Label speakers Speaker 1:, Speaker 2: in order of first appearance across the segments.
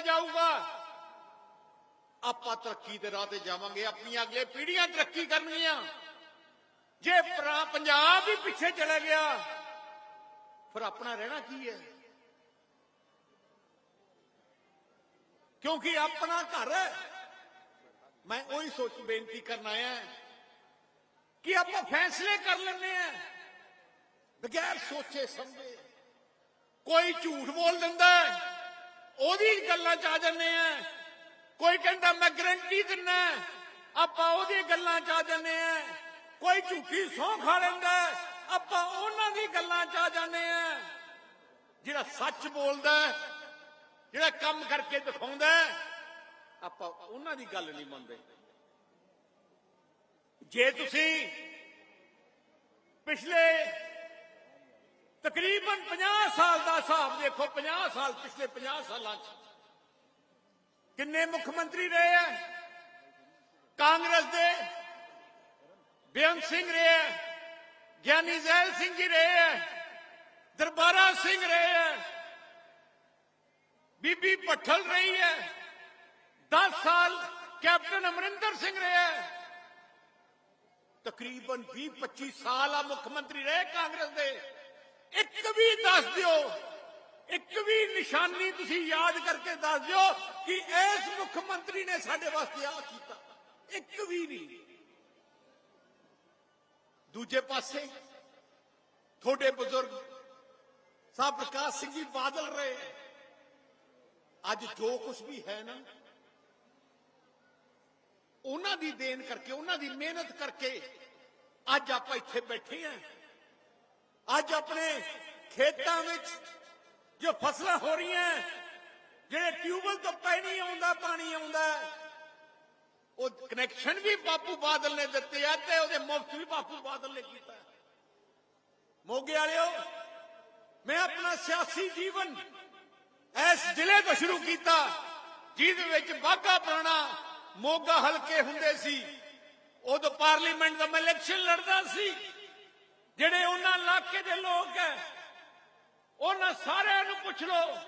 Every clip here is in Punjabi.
Speaker 1: ਤੇ ਜਾਊਗਾ। ਆਪਾਂ ਤਰੱਕੀ ਦੇ ਰਾਹ ਤੇ ਜਾਵਾਂਗੇ ਆਪਣੀਆਂ ਅਗਲੇ ਪੀੜ੍ਹੀਆਂ ਤਰੱਕੀ ਕਰਨਗੀਆਂ। ਜੇ ਪੰਜਾਬ ਹੀ ਪਿੱਛੇ ਚਲਾ ਗਿਆ ਫਿਰ ਆਪਣਾ ਰਹਿਣਾ ਕੀ ਹੈ? ਕਿਉਂਕਿ ਆਪਣਾ ਘਰ ਮੈਂ ਉਹੀ ਸੋਚ ਬੇਨਤੀ ਕਰਨ ਆਇਆ ਕਿ ਆਪਾਂ ਫੈਸਲੇ ਕਰ ਲੈਂਦੇ ਆ ਬਗੈਰ ਸੋਚੇ ਸਮਝੇ ਕੋਈ ਝੂਠ ਬੋਲ ਦਿੰਦਾ ਹੈ, ਉਹਦੀ ਗੱਲਾਂ ਚ ਆ ਜੰਨੇ ਆ। ਕੋਈ ਕਹਿੰਦਾ ਮੈਂ ਗਰੰਟੀ ਦਿੰਨਾ ਆਪਾਂ ਉਹਦੀ ਗੱਲਾਂ ਚ ਆ ਜੰਨੇ ਆ। ਕੋਈ ਝੂਠੀ ਸੌਂ ਖਾ ਲੈਂਦਾ ਆਪਾਂ ਉਹਨਾਂ ਦੀ ਗੱਲਾਂ ਚ ਆ ਜਾਂਦੇ ਆ। ਜਿਹੜਾ ਸੱਚ ਬੋਲਦਾ ਜਿਹੜਾ ਕੰਮ ਕਰਕੇ ਦਿਖਾਉਂਦਾ ਆਪਾਂ ਉਹਨਾਂ ਦੀ ਗੱਲ ਨਹੀਂ ਮੰਨਦੇ। ਜੇ ਤੁਸੀਂ ਪਿਛਲੇ ਤਕਰੀਬਨ 50 ਸਾਲ ਦਾ ਹਿਸਾਬ ਦੇਖੋ 50 ਸਾਲ ਪਿਛਲੇ 50 ਸਾਲਾਂ ਚ ਕਿੰਨੇ ਮੁੱਖ ਮੰਤਰੀ ਰਹੇ ਆ ਕਾਂਗਰਸ ਦੇ ਬੇਅੰਤ ਸਿੰਘ ਰਹੇ ਆ ਗਿਆਨੀ ਜ਼ੈਲ ਸਿੰਘ ਜੀ ਰਹੇ ਆ ਦਰਬਾਰਾ ਸਿੰਘ ਰਹੇ ਆ ਬੀਬੀ ਪੱਠਲ ਰਹੀ ਹੈ 10 ਸਾਲ ਕੈਪਟਨ ਅਮਰਿੰਦਰ ਸਿੰਘ ਰਿਹਾ ਹੈ। ਤਕਰੀਬਨ 20 25 ਸਾਲ ਆ ਮੁੱਖ ਮੰਤਰੀ ਰਹੇ ਕਾਂਗਰਸ ਦੇ ਇੱਕ ਵੀ ਦੱਸ ਦਿਓ, ਇੱਕ ਵੀ ਨਿਸ਼ਾਨੀ ਤੁਸੀਂ ਯਾਦ ਕਰਕੇ ਦੱਸ ਦਿਓ ਕਿ ਇਸ ਮੁੱਖ ਮੰਤਰੀ ਨੇ ਸਾਡੇ ਵਾਸਤੇ ਆ ਕੀਤਾ। ਇੱਕ ਵੀ ਨਹੀਂ। ਦੂਜੇ ਪਾਸੇ ਤੁਹਾਡੇ ਬਜ਼ੁਰਗ ਸਾਹਿਬ ਪ੍ਰਕਾਸ਼ ਸਿੰਘ ਜੀ ਬਾਦਲ ਰਹੇ ਅੱਜ ਜੋ ਕੁਝ ਵੀ ਹੈ ਨਾ, ਉਹਨਾਂ ਦੀ ਦੇਣ ਕਰਕੇ, ਉਹਨਾਂ ਦੀ ਮਿਹਨਤ ਕਰਕੇ ਅੱਜ ਆਪਾਂ ਇੱਥੇ ਬੈਠੇ ਆਂ। ਅੱਜ ਆਪਣੇ ਖੇਤਾਂ ਵਿੱਚ ਜੋ ਫਸਲਾਂ ਹੋ ਰਹੀਆਂ ਜਿਹੜੇ ਟਿਊਬਲ ਤੋਂ ਪਾਣੀ ਆਉਂਦਾ ਪਾਣੀ ਆਉਂਦਾ ਉਹ ਕਨੈਕਸ਼ਨ ਵੀ ਬਾਪੂ ਬਾਦਲ ਨੇ ਦਿੱਤੇ ਆ ਤੇ ਉਹਦੇ ਮੁਫਤ ਵੀ ਬਾਪੂ ਬਾਦਲ ਨੇ ਕੀਤਾ ਮੋਗੇ ਵਾਲਿਓ, ਮੈਂ ਆਪਣਾ ਸਿਆਸੀ ਜੀਵਨ ਇਸ ਜ਼ਿਲ੍ਹੇ ਤੋਂ ਸ਼ੁਰੂ ਕੀਤਾ, ਜਿਹਦੇ ਵਿੱਚ ਬਾਗਾ ਪੁਰਾਣਾ ਮੋਗਾ ਹਲਕੇ ਹੁੰਦੇ ਸੀ, ਉਦੋਂ ਪਾਰਲੀਮੈਂਟ ਦਾ ਮੈਂ ਇਲੈਕਸ਼ਨ ਲੜਦਾ ਸੀ। ਜਿਹੜੇ ਉਹਨਾਂ ਇਲਾਕੇ ਦੇ ਲੋਕ ਹੈ, ਉਹਨਾਂ ਸਾਰਿਆਂ ਨੂੰ ਪੁੱਛ ਲਓ।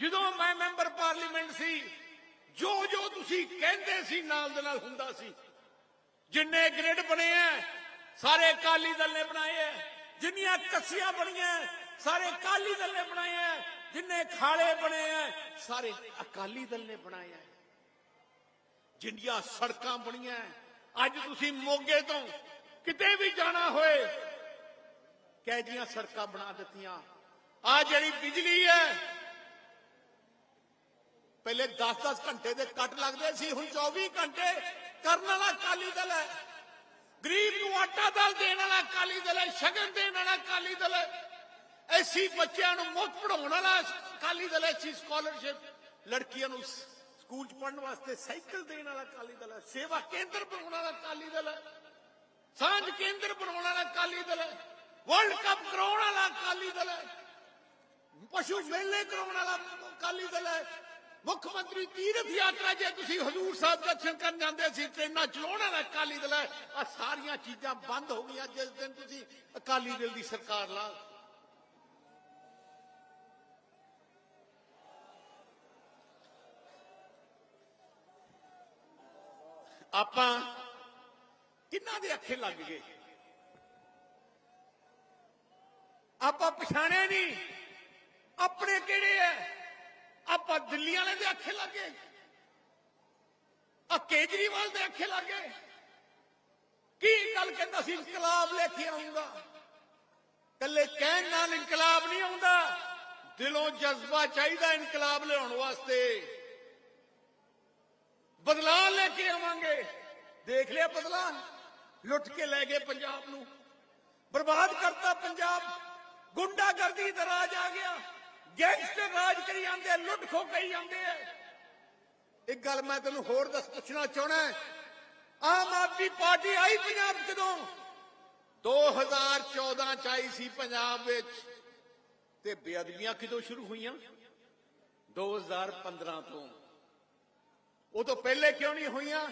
Speaker 1: ਜਦੋਂ ਮੈਂ ਮੈਂਬਰ ਪਾਰਲੀਮੈਂਟ ਸੀ ਜੋ ਜੋ ਤੁਸੀਂ ਕਹਿੰਦੇ ਸੀ, ਨਾਲ ਦੇ ਨਾਲ ਹੁੰਦਾ ਸੀ। ਜਿੰਨੇ ਗ੍ਰਿਡ ਬਣੇ ਆ ਸਾਰੇ ਅਕਾਲੀ ਦਲ ਨੇ ਬਣਾਏ ਆ ਜਿੰਨੀਆਂ ਕੱਸੀਆਂ ਬਣੀਆਂ, ਸਾਰੇ ਅਕਾਲੀ ਦਲ ਨੇ ਬਣਾਏ ਆ ਜਿੰਨੇ ਖਾਲੇ ਬਣੇ ਆ ਸਾਰੇ ਅਕਾਲੀ ਦਲ ਨੇ ਬਣਾਏ ਆ ਜਿੰਨੀਆਂ ਸੜਕਾਂ ਬਣੀਆਂ ਅੱਜ ਤੁਸੀਂ ਮੋਗੇ ਤੋਂ ਕਿਤੇ ਵੀ ਜਾਣਾ ਹੋਏ ਕਹਿ ਜੀਆਂ ਸੜਕਾਂ ਬਣਾ ਦਿੱਤੀਆਂ। ਆ ਜਿਹੜੀ ਬਿਜਲੀ ਹੈ, ਪਹਿਲੇ 10-10 ਘੰਟੇ ਦੇ ਕੱਟ ਲੱਗਦੇ ਸੀ, ਹੁਣ 24 ਘੰਟੇ ਕਰਨ ਵਾਲਾ ਅਕਾਲੀ ਦਲ ਹੈ। ਗਰੀਬ ਨੂੰ ਆਟਾ ਦਲ ਦੇਣ ਵਾਲਾ ਅਕਾਲੀ ਦਲ ਹੈ, ਸ਼ਗਨ ਦੇਣ ਵਾਲਾ ਅਕਾਲੀ ਦਲ ਹੈ। ਐਸੀ ਬੱਚਿਆਂ ਨੂੰ ਮੁਫਤ ਪੜਾਉਣ ਵਾਲਾ ਅਕਾਲੀ ਦਲ ਹੈ ਸੀ ਸਕਾਲਰਸ਼ਿਪ ਲੜਕੀਆਂ ਨੂੰ ਸਕੂਲ ਚ ਪੜਨ ਵਾਸਤੇ ਸਾਈਕਲ ਦੇਣ ਵਾਲਾ ਅਕਾਲੀ ਦਲ ਹੈ, ਸੇਵਾ ਕੇਂਦਰ ਬਣਾਉਣ ਵਾਲਾ ਅਕਾਲੀ ਦਲ ਹੈ। ਸਾਂਝ ਕੇਂਦਰ ਬਣਾਉਣ ਵਾਲਾ ਅਕਾਲੀ ਦਲ ਹੈ। ਵਰਲਡ ਕੱਪ ਕਰਾਉਣ ਵਾਲਾ ਅਕਾਲੀ ਦਲ ਹੈ। ਪਸ਼ੂ ਮੇਲੇ ਕਰਾਉਣ ਵਾਲਾ ਅਕਾਲੀ ਦਲ ਹੈ। ਮੁੱਖ ਮੰਤਰੀ ਤੀਰਥ ਯਾਤਰਾ ਜੇ ਤੁਸੀਂ ਹਜ਼ੂਰ ਸਾਹਿਬ ਦਰਸ਼ਨ ਕਰਨ ਜਾਂਦੇ ਸੀ ਟ੍ਰੇਨਾਂ ਚਲਾਉਣ ਵਾਲਾ ਅਕਾਲੀ ਦਲ ਹੈ ਆ ਸਾਰੀਆਂ ਚੀਜ਼ਾਂ ਬੰਦ ਹੋ ਗਈਆਂ ਜਿਸ ਦਿਨ ਤੁਸੀਂ ਅਕਾਲੀ ਦਲ ਦੀ ਸਰਕਾਰ ਲਾ ਆਪਾਂ ਕਿੰਨਾ ਦੇ ਅੱਖੇ ਲੱਗ ਗਏ? ਆਪਾਂ ਪਛਾਣਿਆ ਨਹੀਂ। ਆਪਣੇ ਕਿਹੜੇ ਐ? ਆਪਾਂ ਦਿੱਲੀ ਵਾਲੇ ਦੇ ਅੱਖੇ ਲੱਗੇ। ਆ ਕੇਜਰੀਵਾਲ ਦੇ ਅੱਖੇ ਲੱਗੇ। ਕੀ ਗੱਲ ਕਹਿੰਦਾ ਸੀ? ਇਨਕਲਾਬ ਲੈ ਕੇ ਆਉਂਗਾ ਕੱਲੇ ਕਹਿਣ ਨਾਲ ਇਨਕਲਾਬ ਨਹੀਂ ਆਉਂਦਾ। ਦਿਲੋਂ ਜਜ਼ਬਾ ਚਾਹੀਦਾ ਇਨਕਲਾਬ ਲਿਆਉਣ ਵਾਸਤੇ। ਬਦਲਾਅ ਲੈ ਕੇ ਆਵਾਂਗੇ। ਦੇਖ ਲਿਆ ਬਦਲਾਅ। ਲੁੱਟ ਕੇ ਲੈ ਗਏ ਪੰਜਾਬ ਨੂੰ। ਬਰਬਾਦ ਕਰਤਾ ਪੰਜਾਬ। ਗੁੰਡਾਗਰਦੀ ਦਾ ਰਾਜ ਆ ਗਿਆ। ਗੈਂਗਸਟਰ ਰਾਜ ਕਰੀ ਜਾਂਦੇ ਲੁੱਟ ਖੋ ਕਰੀ ਜਾਂਦੇ ਆ। ਇੱਕ ਗੱਲ ਮੈਂ ਤੈਨੂੰ ਹੋਰ ਦੱਸ ਪੁੱਛਣਾ ਚਾਹਣਾ ਆਮ ਆਦਮੀ ਪਾਰਟੀ ਆਈ ਪੰਜਾਬ 'ਚ 2014 ਚ ਆਈ ਸੀ ਪੰਜਾਬ ਵਿੱਚ। ਤੇ ਬੇਅਦਬੀਆਂ ਕਿਦੋਂ ਸ਼ੁਰੂ ਹੋਈਆਂ? 2015 ਤੋਂ। ਉਹ ਤੋਂ ਪਹਿਲੇ ਕਿਉਂ ਨਹੀਂ ਹੋਈਆਂ?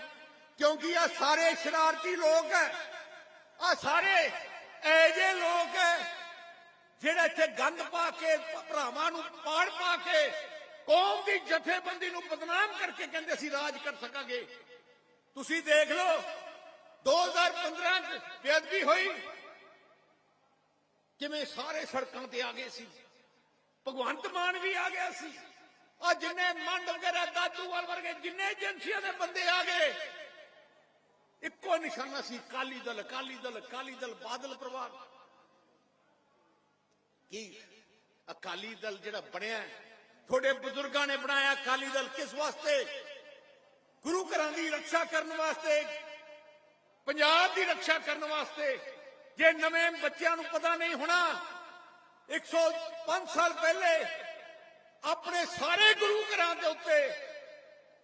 Speaker 1: ਕਿਉਂਕਿ ਆ ਸਾਰੇ ਸ਼ਰਾਰਤੀ ਲੋਕ ਹੈ। ਆ ਸਾਰੇ ਐਜੇ ਲੋਕ ਹੈ ਜਿਹੜੇ ਇੱਥੇ ਗੰਦ ਪਾ ਕੇ ਭਰਾਵਾਂ ਨੂੰ ਪਾੜ ਪਾ ਕੇ ਕੌਮ ਦੀ ਜਥੇਬੰਦੀ ਨੂੰ ਬਦਨਾਮ ਕਰਕੇ ਕਹਿੰਦੇ ਅਸੀਂ ਰਾਜ ਕਰ ਸਕਾਂਗੇ ਤੁਸੀਂ ਦੇਖ ਲਓ 2015 ਚ ਬੇਅਦਬੀ ਹੋਈ ਕਿਵੇਂ ਸਾਰੇ ਸੜਕਾਂ ਤੇ ਆ ਗਏ ਸੀ ਭਗਵੰਤ ਮਾਨ ਵੀ ਆ ਗਿਆ ਸੀ ਆ ਜਿੰਨੇ ਮੰਡ ਵਗੈਰਾ ਦਾਦੂਵਾਲ ਵਰਗੇ ਜਿੰਨੇ ਏਜੰਸੀਆਂ ਦੇ ਬੰਦੇ ਆ ਗਏ ਇੱਕੋ ਨਿਸ਼ਾਨਾ ਸੀ ਕਾਲੀ ਦਲ ਕਾਲੀ ਦਲ ਕਾਲੀ ਦਲ ਬਾਦਲ ਪਰਿਵਾਰ ਕੀ? ਅਕਾਲੀ ਦਲ ਜਿਹੜਾ ਬਣਿਆ ਤੁਹਾਡੇ ਬਜ਼ੁਰਗਾਂ ਨੇ ਬਣਾਇਆ ਅਕਾਲੀ ਦਲ ਕਿਸ ਵਾਸਤੇ? ਗੁਰੂ ਘਰਾਂ ਦੀ ਰੱਖਿਆ ਕਰਨ ਵਾਸਤੇ, ਪੰਜਾਬ ਦੀ ਰੱਖਿਆ ਕਰਨ ਵਾਸਤੇ। ਜੇ ਨਵੇਂ ਬੱਚਿਆਂ ਨੂੰ ਪਤਾ ਨਹੀਂ ਹੋਣਾ 105 ਸਾਲ ਪਹਿਲੇ ਆਪਣੇ ਸਾਰੇ ਗੁਰੂ ਘਰਾਂ ਦੇ ਉੱਤੇ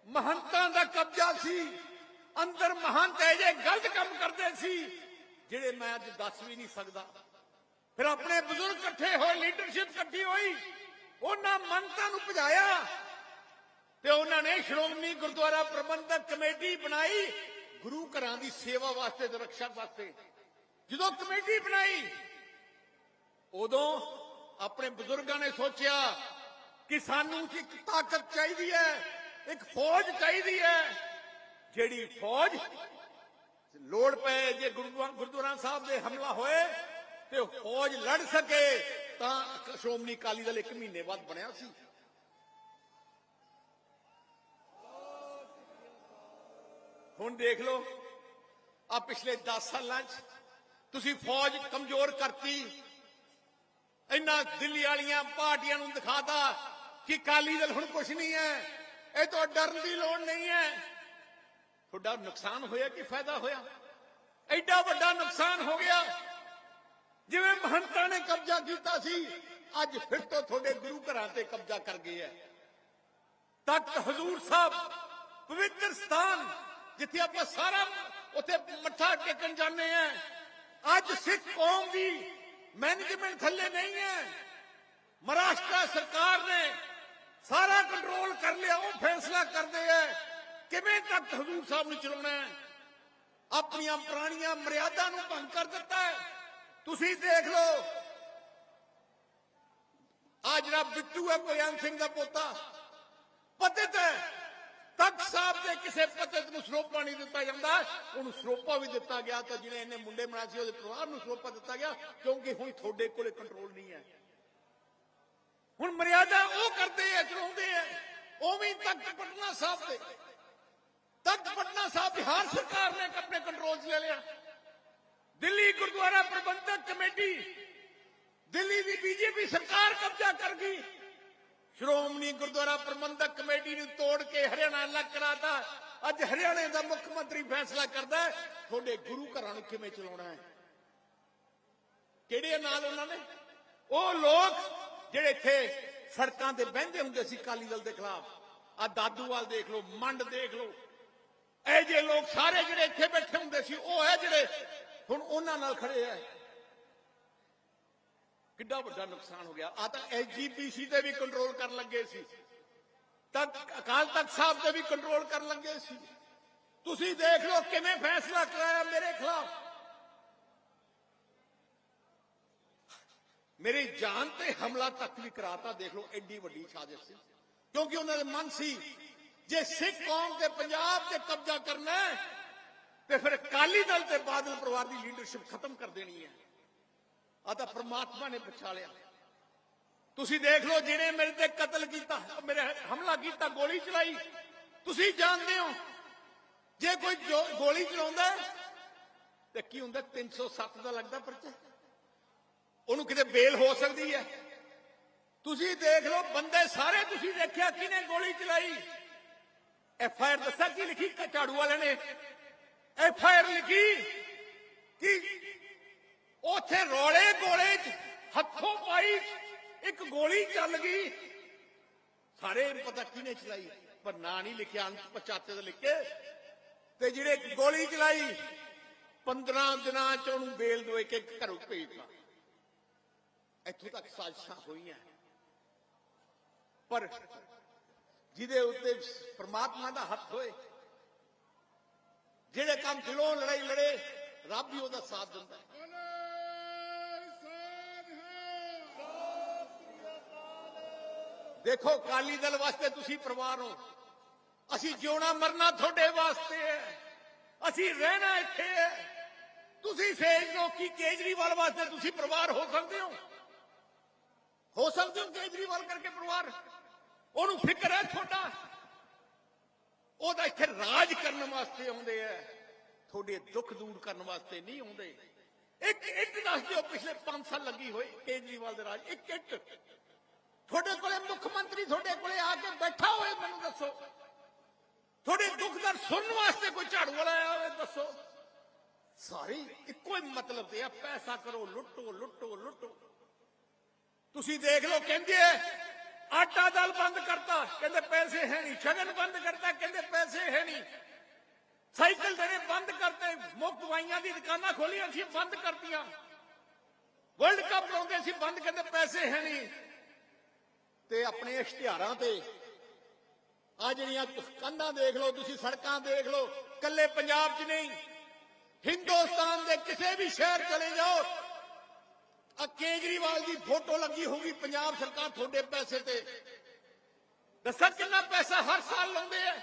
Speaker 1: ਮਹੰਤਾਂ ਦਾ ਕਬਜ਼ਾ ਸੀ, ਅੰਦਰ ਮਹੰਤ ਇਹ ਜੇ ਗਲਤ ਕੰਮ ਕਰਦੇ ਸੀ, ਜਿਹੜੇ ਮੈਂ ਅੱਜ ਦੱਸ ਵੀ ਨਹੀਂ ਸਕਦਾ। ਫਿਰ ਆਪਣੇ ਬਜ਼ੁਰਗ ਇਕੱਠੇ ਹੋਏ ਲੀਡਰਸ਼ਿਪ ਇਕੱਠੀ ਹੋਈ, ਉਹਨਾਂ ਮੰਗਤਾਂ ਨੂੰ ਭਜਾਇਆ ਤੇ ਉਹਨਾਂ ਨੇ ਸ਼੍ਰੋਮਣੀ ਗੁਰਦੁਆਰਾ ਪ੍ਰਬੰਧਕ ਕਮੇਟੀ ਬਣਾਈ ਗੁਰੂ ਘਰਾਂ ਦੀ ਸੇਵਾ ਵਾਸਤੇ ਤੇ ਰੱਖਿਆ ਵਾਸਤੇ। ਜਦੋਂ ਕਮੇਟੀ ਬਣਾਈ, ਉਦੋਂ ਆਪਣੇ ਬਜ਼ੁਰਗਾਂ ਨੇ ਸੋਚਿਆ ਕਿ ਸਾਨੂੰ ਇੱਕ ਤਾਕਤ ਚਾਹੀਦੀ ਹੈ, ਇੱਕ ਫੌਜ ਚਾਹੀਦੀ ਹੈ, ਜਿਹੜੀ ਫੌਜ ਲੋੜ ਪਏ, ਜੇ ਗੁਰਦੁਆ- ਗੁਰਦੁਆਰਾ ਸਾਹਿਬ ਦੇ ਹਮਲਾ ਹੋਏ ਤੇ ਫੌਜ ਲੜ ਸਕੇ ਤਾਂ ਸ਼੍ਰੋਮਣੀ ਅਕਾਲੀ ਦਲ ਇੱਕ ਮਹੀਨੇ ਬਾਅਦ ਬਣਿਆ ਸੀ। ਹੁਣ ਦੇਖ ਲਓ ਆ ਪਿਛਲੇ 10 ਸਾਲਾਂ 'ਚ ਤੁਸੀਂ ਫੌਜ ਕਮਜ਼ੋਰ ਕਰਤੀ। ਇੰਨਾ ਦਿੱਲੀ ਵਾਲੀਆਂ ਪਾਰਟੀਆਂ ਨੂੰ ਦਿਖਾਤਾ ਕਿ ਅਕਾਲੀ ਦਲ ਹੁਣ ਕੁਝ ਨਹੀਂ ਹੈ। ਇਹ ਤੋਂ ਡਰਨ ਦੀ ਲੋੜ ਨਹੀਂ ਹੈ। ਤੁਹਾਡਾ ਨੁਕਸਾਨ ਹੋਇਆ ਕਿ ਫਾਇਦਾ ਹੋਇਆ? ਐਡਾ ਵੱਡਾ ਨੁਕਸਾਨ ਹੋ ਗਿਆ। ਜਿਵੇਂ ਮਹੰਤਾਂ ਨੇ ਕਬਜ਼ਾ ਕੀਤਾ ਸੀ, ਅੱਜ ਫਿਰ ਤੋਂ ਤੁਹਾਡੇ ਗੁਰੂ ਘਰਾਂ ਤੇ ਕਬਜ਼ਾ ਕਰ ਗਏ ਹੈ ਤਖਤ ਹਜ਼ੂਰ ਸਾਹਿਬ, ਪਵਿੱਤਰ ਸਥਾਨ, ਜਿੱਥੇ ਆਪਾਂ ਸਾਰਾ ਉੱਥੇ ਮੱਥਾ ਟੇਕਣ ਜਾਂਦੇ ਆ ਅੱਜ ਸਿੱਖ ਕੌਮ ਦੀ ਮੈਨੇਜਮੈਂਟ ਥੱਲੇ ਨਹੀਂ ਹੈ ਮਹਾਰਾਸ਼ਟਰ ਸਰਕਾਰ ਨੇ ਸਾਰਾ ਕੰਟਰੋਲ ਕਰ ਲਿਆ, ਉਹ ਫੈਸਲਾ ਕਰਦੇ ਆ ਕਿਵੇਂ ਤਖਤ ਹਜ਼ੂਰ ਸਾਹਿਬ ਨੂੰ ਚਲਾਉਣਾ ਹੈ ਆਪਣੀਆਂ ਪੁਰਾਣੀਆਂ ਮਰਿਆਦਾ ਨੂੰ ਭੰਗ ਕਰ ਦਿੱਤਾ ਹੈ ਤੁਸੀਂ ਦੇਖ ਲਓ ਆ ਜਿਹੜਾ ਬਿੱਟੂ ਹੈ ਗੁਰਿਆਨ ਸਿੰਘ ਦਾ ਪੋਤਾ ਪਤਿਤ ਹੈ ਤਖਤ ਸਾਹਿਬ ਦੇ ਕਿਸੇ ਪਤਿਤ ਨੂੰ ਸਰੋਪਾ ਨਹੀਂ ਦਿੱਤਾ ਜਾਂਦਾ ਉਹਨੂੰ ਸਰੋਪਾ ਵੀ ਦਿੱਤਾ ਗਿਆ ਤਾਂ ਜਿਹਨੇ ਇਹਨੇ ਮੁੰਡੇ ਬਣਾਏ ਸੀ ਉਹਦੇ ਪਰਿਵਾਰ ਨੂੰ ਸਰੋਪਾ ਦਿੱਤਾ ਗਿਆ ਕਿਉਂਕਿ ਹੁਣ ਤੁਹਾਡੇ ਕੋਲੇ ਕੰਟਰੋਲ ਨਹੀਂ ਹੈ ਹੁਣ ਮਰਿਆਦਾ ਉਹ ਕਰਦੇ ਆ ਚਲਾਉਂਦੇ ਆ ਉਵੇਂ ਹੀ ਤਖਤ ਪਟਨਾ ਸਾਹਿਬ ਦੇ ਤਖਤ ਪਟਨਾ ਸਾਹਿਬ ਬਿਹਾਰ ਸਰਕਾਰ ਨੇ ਆਪਣੇ ਕੰਟਰੋਲ 'ਚ ਲੈ ਲਿਆ ਦਿੱਲੀ ਗੁਰਦੁਆਰਾ ਪ੍ਰਬੰਧਕ ਕਮੇਟੀ, ਦਿੱਲੀ ਦੀ ਬੀਜੇਪੀ ਸਰਕਾਰ ਕਬਜ਼ਾ ਕਰ ਗਈ। ਸ਼੍ਰੋਮਣੀ ਗੁਰਦੁਆਰਾ ਪ੍ਰਬੰਧਕ ਕਮੇਟੀ ਨੂੰ ਤੋੜ ਕੇ ਹਰਿਆਣਾ ਅਲੱਗ ਕਰਾਤਾ। ਅੱਜ ਹਰਿਆਣੇ ਦਾ ਮੁੱਖ ਮੰਤਰੀ ਫੈਸਲਾ ਕਰਦਾ ਤੁਹਾਡੇ ਗੁਰੂ ਘਰਾਂ ਨੂੰ ਕਿਵੇਂ ਚਲਾਉਣਾ ਹੈ? ਕਿਹੜੇ ਨਾਲ ਉਹਨਾਂ ਨੇ? ਉਹ ਲੋਕ ਜਿਹੜੇ ਇੱਥੇ ਸੜਕਾਂ ਤੇ ਬਹਿੰਦੇ ਹੁੰਦੇ ਸੀ ਕਾਲੀ ਦਲ ਦੇ ਖਿਲਾਫ ਆ ਦਾਦੂਵਾਲ ਦੇਖ ਲਓ, ਮੰਡ ਦੇਖ ਲਓ। ਇਹ ਜੇ ਲੋਕ ਸਾਰੇ ਜਿਹੜੇ ਇੱਥੇ ਬੈਠੇ ਹੁੰਦੇ ਸੀ, ਉਹ ਹੈ ਜਿਹੜੇ ਹੁਣ ਉਹਨਾਂ ਨਾਲ ਖੜੇ ਆ। ਕਿੱਡਾ ਵੱਡਾ ਨੁਕਸਾਨ ਹੋ ਗਿਆ। ਆ ਤਾਂ ਐਸਜੀਪੀਸੀ ਤੇ ਵੀ ਕੰਟਰੋਲ ਕਰਨ ਲੱਗੇ ਸੀ। ਤੱਕ ਅਕਾਲ ਤਖਤ ਸਾਹਿਬ ਤੇ ਵੀ ਕੰਟਰੋਲ ਕਰਨ ਲੱਗੇ ਸੀ। ਤੁਸੀਂ ਦੇਖ ਲਓ ਕਿਵੇਂ ਫੈਸਲਾ ਕਰਾਇਆ ਮੇਰੇ ਖਿਲਾਫ। ਮੇਰੀ ਜਾਨ ਤੇ ਹਮਲਾ ਤੱਕ ਵੀ ਕਰਾਤਾ ਦੇਖ ਲਓ ਐਡੀ ਵੱਡੀ ਸਾਜ਼ਿਸ਼ ਸੀ। ਕਿਉਂਕਿ ਉਹਨਾਂ ਦੇ ਮਨ ਸੀ ਜੇ ਸਿੱਖ ਕੌਮ ਤੇ ਪੰਜਾਬ ਤੇ ਕਬਜ਼ਾ ਕਰਨਾ ਹੈ ਤੇ ਫਿਰ ਅਕਾਲੀ ਦਲ ਤੇ ਬਾਦਲ ਪਰਿਵਾਰ ਦੀ ਲੀਡਰਸ਼ਿਪ ਖਤਮ ਕਰ ਦੇਣੀ ਹੈ। ਆ ਤਾਂ ਪ੍ਰਮਾਤਮਾ ਨੇ ਬਚਾ ਲਿਆ। ਤੁਸੀਂ ਦੇਖ ਲਓ, ਜਿਹਨੇ ਮੇਰੇ ਤੇ ਕਤਲ ਕੀਤਾ ਮੇਰੇ ਹਮਲਾ ਕੀਤਾ, ਗੋਲੀ ਚਲਾਈ। ਤੁਸੀਂ ਜਾਣਦੇ ਹੋ, ਜੇ ਕੋਈ ਗੋਲੀ ਚਲਾਉਂਦਾ ਤੇ ਕੀ ਹੁੰਦਾ 307 ਦਾ ਲੱਗਦਾ ਪਰਚਾ? ਉਹਨੂੰ ਕਿਤੇ ਬੇਲ ਹੋ ਸਕਦੀ ਹੈ। ਤੁਸੀਂ ਦੇਖ ਲਓ, ਬੰਦੇ ਸਾਰੇ ਤੁਸੀਂ ਦੇਖਿਆ, ਕਿਹਨੇ ਗੋਲੀ ਚਲਾਈ? ਐਫ ਆਈ ਆਰ ਦੱਸਿਆ ਕੀ ਲਿਖੀ, ਝਾੜੂ ਵਾਲੇ ਨੇ? ਐਫ ਆਈ ਆਰ ਲਿਖੀ ਕਿ ਉਥੇ ਰੋਲੇ ਗੋਲੇ ਚ ਹੱਥੋਂ ਪਾਈ ਇੱਕ ਗੋਲੀ ਚੱਲ ਗਈ। ਸਾਰੇ ਪਤਾ ਕਿਹਨੇ ਚਲਾਈ? ਪਰ ਨਾਂ ਨਹੀਂ ਲਿਖਿਆ, ਅੰਤ ਪਚਾਤੇ ਦਾ ਲਿਖ ਤੇ ਜਿਹੜੇ ਗੋਲੀ ਚਲਾਈ 15 ਦਿਨਾਂ ਚ ਉਹਨੂੰ ਬੇਲ ਦੋਏ ਕੇ ਇੱਕ ਘਰੋਂ ਭੇਜਤਾ ਇੱਥੋਂ ਤੱਕ ਸਾਜ਼ਿਸ਼ਾਂ ਹੋਈਆਂ। ਪਰ ਜਿਹਦੇ ਉੱਤੇ ਪ੍ਰਮਾਤਮਾ ਦਾ ਹੱਥ ਹੋਏ ਜਿਹੜੇ ਕੰਮ ਦਿਲੋਂ ਲੜਾਈ ਲੜੇ, ਰੱਬ ਹੀ ਉਹਦਾ ਸਾਥ ਦਿੰਦਾ। ਹੈ ਦੇਖੋ ਕਾਲੀ ਦਲ ਵਾਸਤੇ ਤੁਸੀਂ ਪਰਿਵਾਰ ਹੋ। ਅਸੀਂ ਜਿਉਣਾ ਮਰਨਾ ਤੁਹਾਡੇ ਵਾਸਤੇ ਹੈ। ਅਸੀਂ ਰਹਿਣਾ ਇੱਥੇ ਹੈ। ਤੁਸੀਂ ਸੇਜ ਲੋ ਕਿ ਕੇਜਰੀਵਾਲ ਵਾਸਤੇ ਤੁਸੀਂ ਪਰਿਵਾਰ ਹੋ ਸਕਦੇ ਹੋ। ਹੋ ਸਕਦੇ ਹੋ ਕੇਜਰੀਵਾਲ ਕਰਕੇ ਪਰਿਵਾਰ। ਉਹਨੂੰ ਫਿਕਰ ਹੈ ਤੁਹਾਡਾ। ਉਹਦਾ ਇੱਥੇ ਰਾਜ ਕਰਨ ਵਾਸਤੇ ਆਉਂਦੇ ਆ ਤੁਹਾਡੇ ਦੁੱਖ ਦੂਰ ਕਰਨ ਵਾਸਤੇ ਨਹੀਂ ਆਉਂਦੇ। ਇੱਕ ਇੱਟ ਦੱਸ ਦਿਓ ਪਿਛਲੇ 5 ਸਾਲ ਲੱਗੀ ਹੋਏ ਕੇਜਰੀਵਾਲ ਦੇ ਰਾਜ। ਇੱਕ ਇੱਟ। ਤੁਹਾਡੇ ਕੋਲੇ ਮੁੱਖ ਮੰਤਰੀ ਤੁਹਾਡੇ ਕੋਲੇ ਆ ਕੇ ਬੈਠਾ ਹੋਏ ਮੈਨੂੰ ਦੱਸੋ। ਤੁਹਾਡੇ ਦੁੱਖ ਦਾ ਸੁਣਨ ਵਾਸਤੇ ਕੋਈ ਝਾੜੂ ਵਾਲਾ ਆਇਆ ਹੋਵੇ ਦੱਸੋ। ਸਾਰੇ ਇੱਕੋ ਹੀ ਮਤਲਬ ਤੇ ਆ ਪੈਸਾ ਕਰੋ ਲੁੱਟੋ ਲੁੱਟੋ ਲੁੱਟੋ। ਤੁਸੀਂ ਦੇਖ ਲਓ ਕਹਿੰਦੇ ਆ, ਆਟਾ ਦਾਲ ਬੰਦ ਕਰਤਾ, ਕਹਿੰਦੇ ਪੈਸੇ ਹੈ ਨਹੀਂ। ਸ਼ਗਨ ਬੰਦ ਕਰਤਾ, ਕਹਿੰਦੇ ਪੈਸੇ ਹੈ ਨਹੀਂ। ਸਾਈਕਲ ਦੇਣੇ ਬੰਦ ਕਰਤੇ, ਮੁਫਤ ਦਵਾਈਆਂ ਦੀ ਦੁਕਾਨਾਂ ਖੋਲੀਆਂ ਸੀ ਬੰਦ ਕਰਤੀਆਂ। ਵਰਲਡ ਕੱਪ ਲਾਉਂਦੇ ਸੀ ਬੰਦ, ਕਹਿੰਦੇ ਪੈਸੇ ਹੈ ਨਹੀਂ। ਤੇ ਆਪਣੇ ਇਸ਼ਤਿਹਾਰਾਂ ਤੇ ਆ ਜਿਹੜੀਆਂ ਕੰਧਾਂ ਦੇਖ ਲਓ, ਤੁਸੀਂ ਸੜਕਾਂ ਦੇਖ ਲਓ ਕੱਲੇ ਪੰਜਾਬ 'ਚ ਨਹੀਂ। ਹਿੰਦੁਸਤਾਨ ਦੇ ਕਿਸੇ ਵੀ ਸ਼ਹਿਰ ਚਲੇ ਜਾਓ ਆ ਕੇਜਰੀਵਾਲ ਦੀ ਫੋਟੋ ਲੱਗੀ ਹੋਊਗੀ ਪੰਜਾਬ ਸਰਕਾਰ ਤੁਹਾਡੇ ਪੈਸੇ ਤੇ। ਦੱਸਾਂ ਕਿੰਨਾ ਪੈਸਾ ਹਰ ਸਾਲ ਲਾਉਂਦੇ ਆ?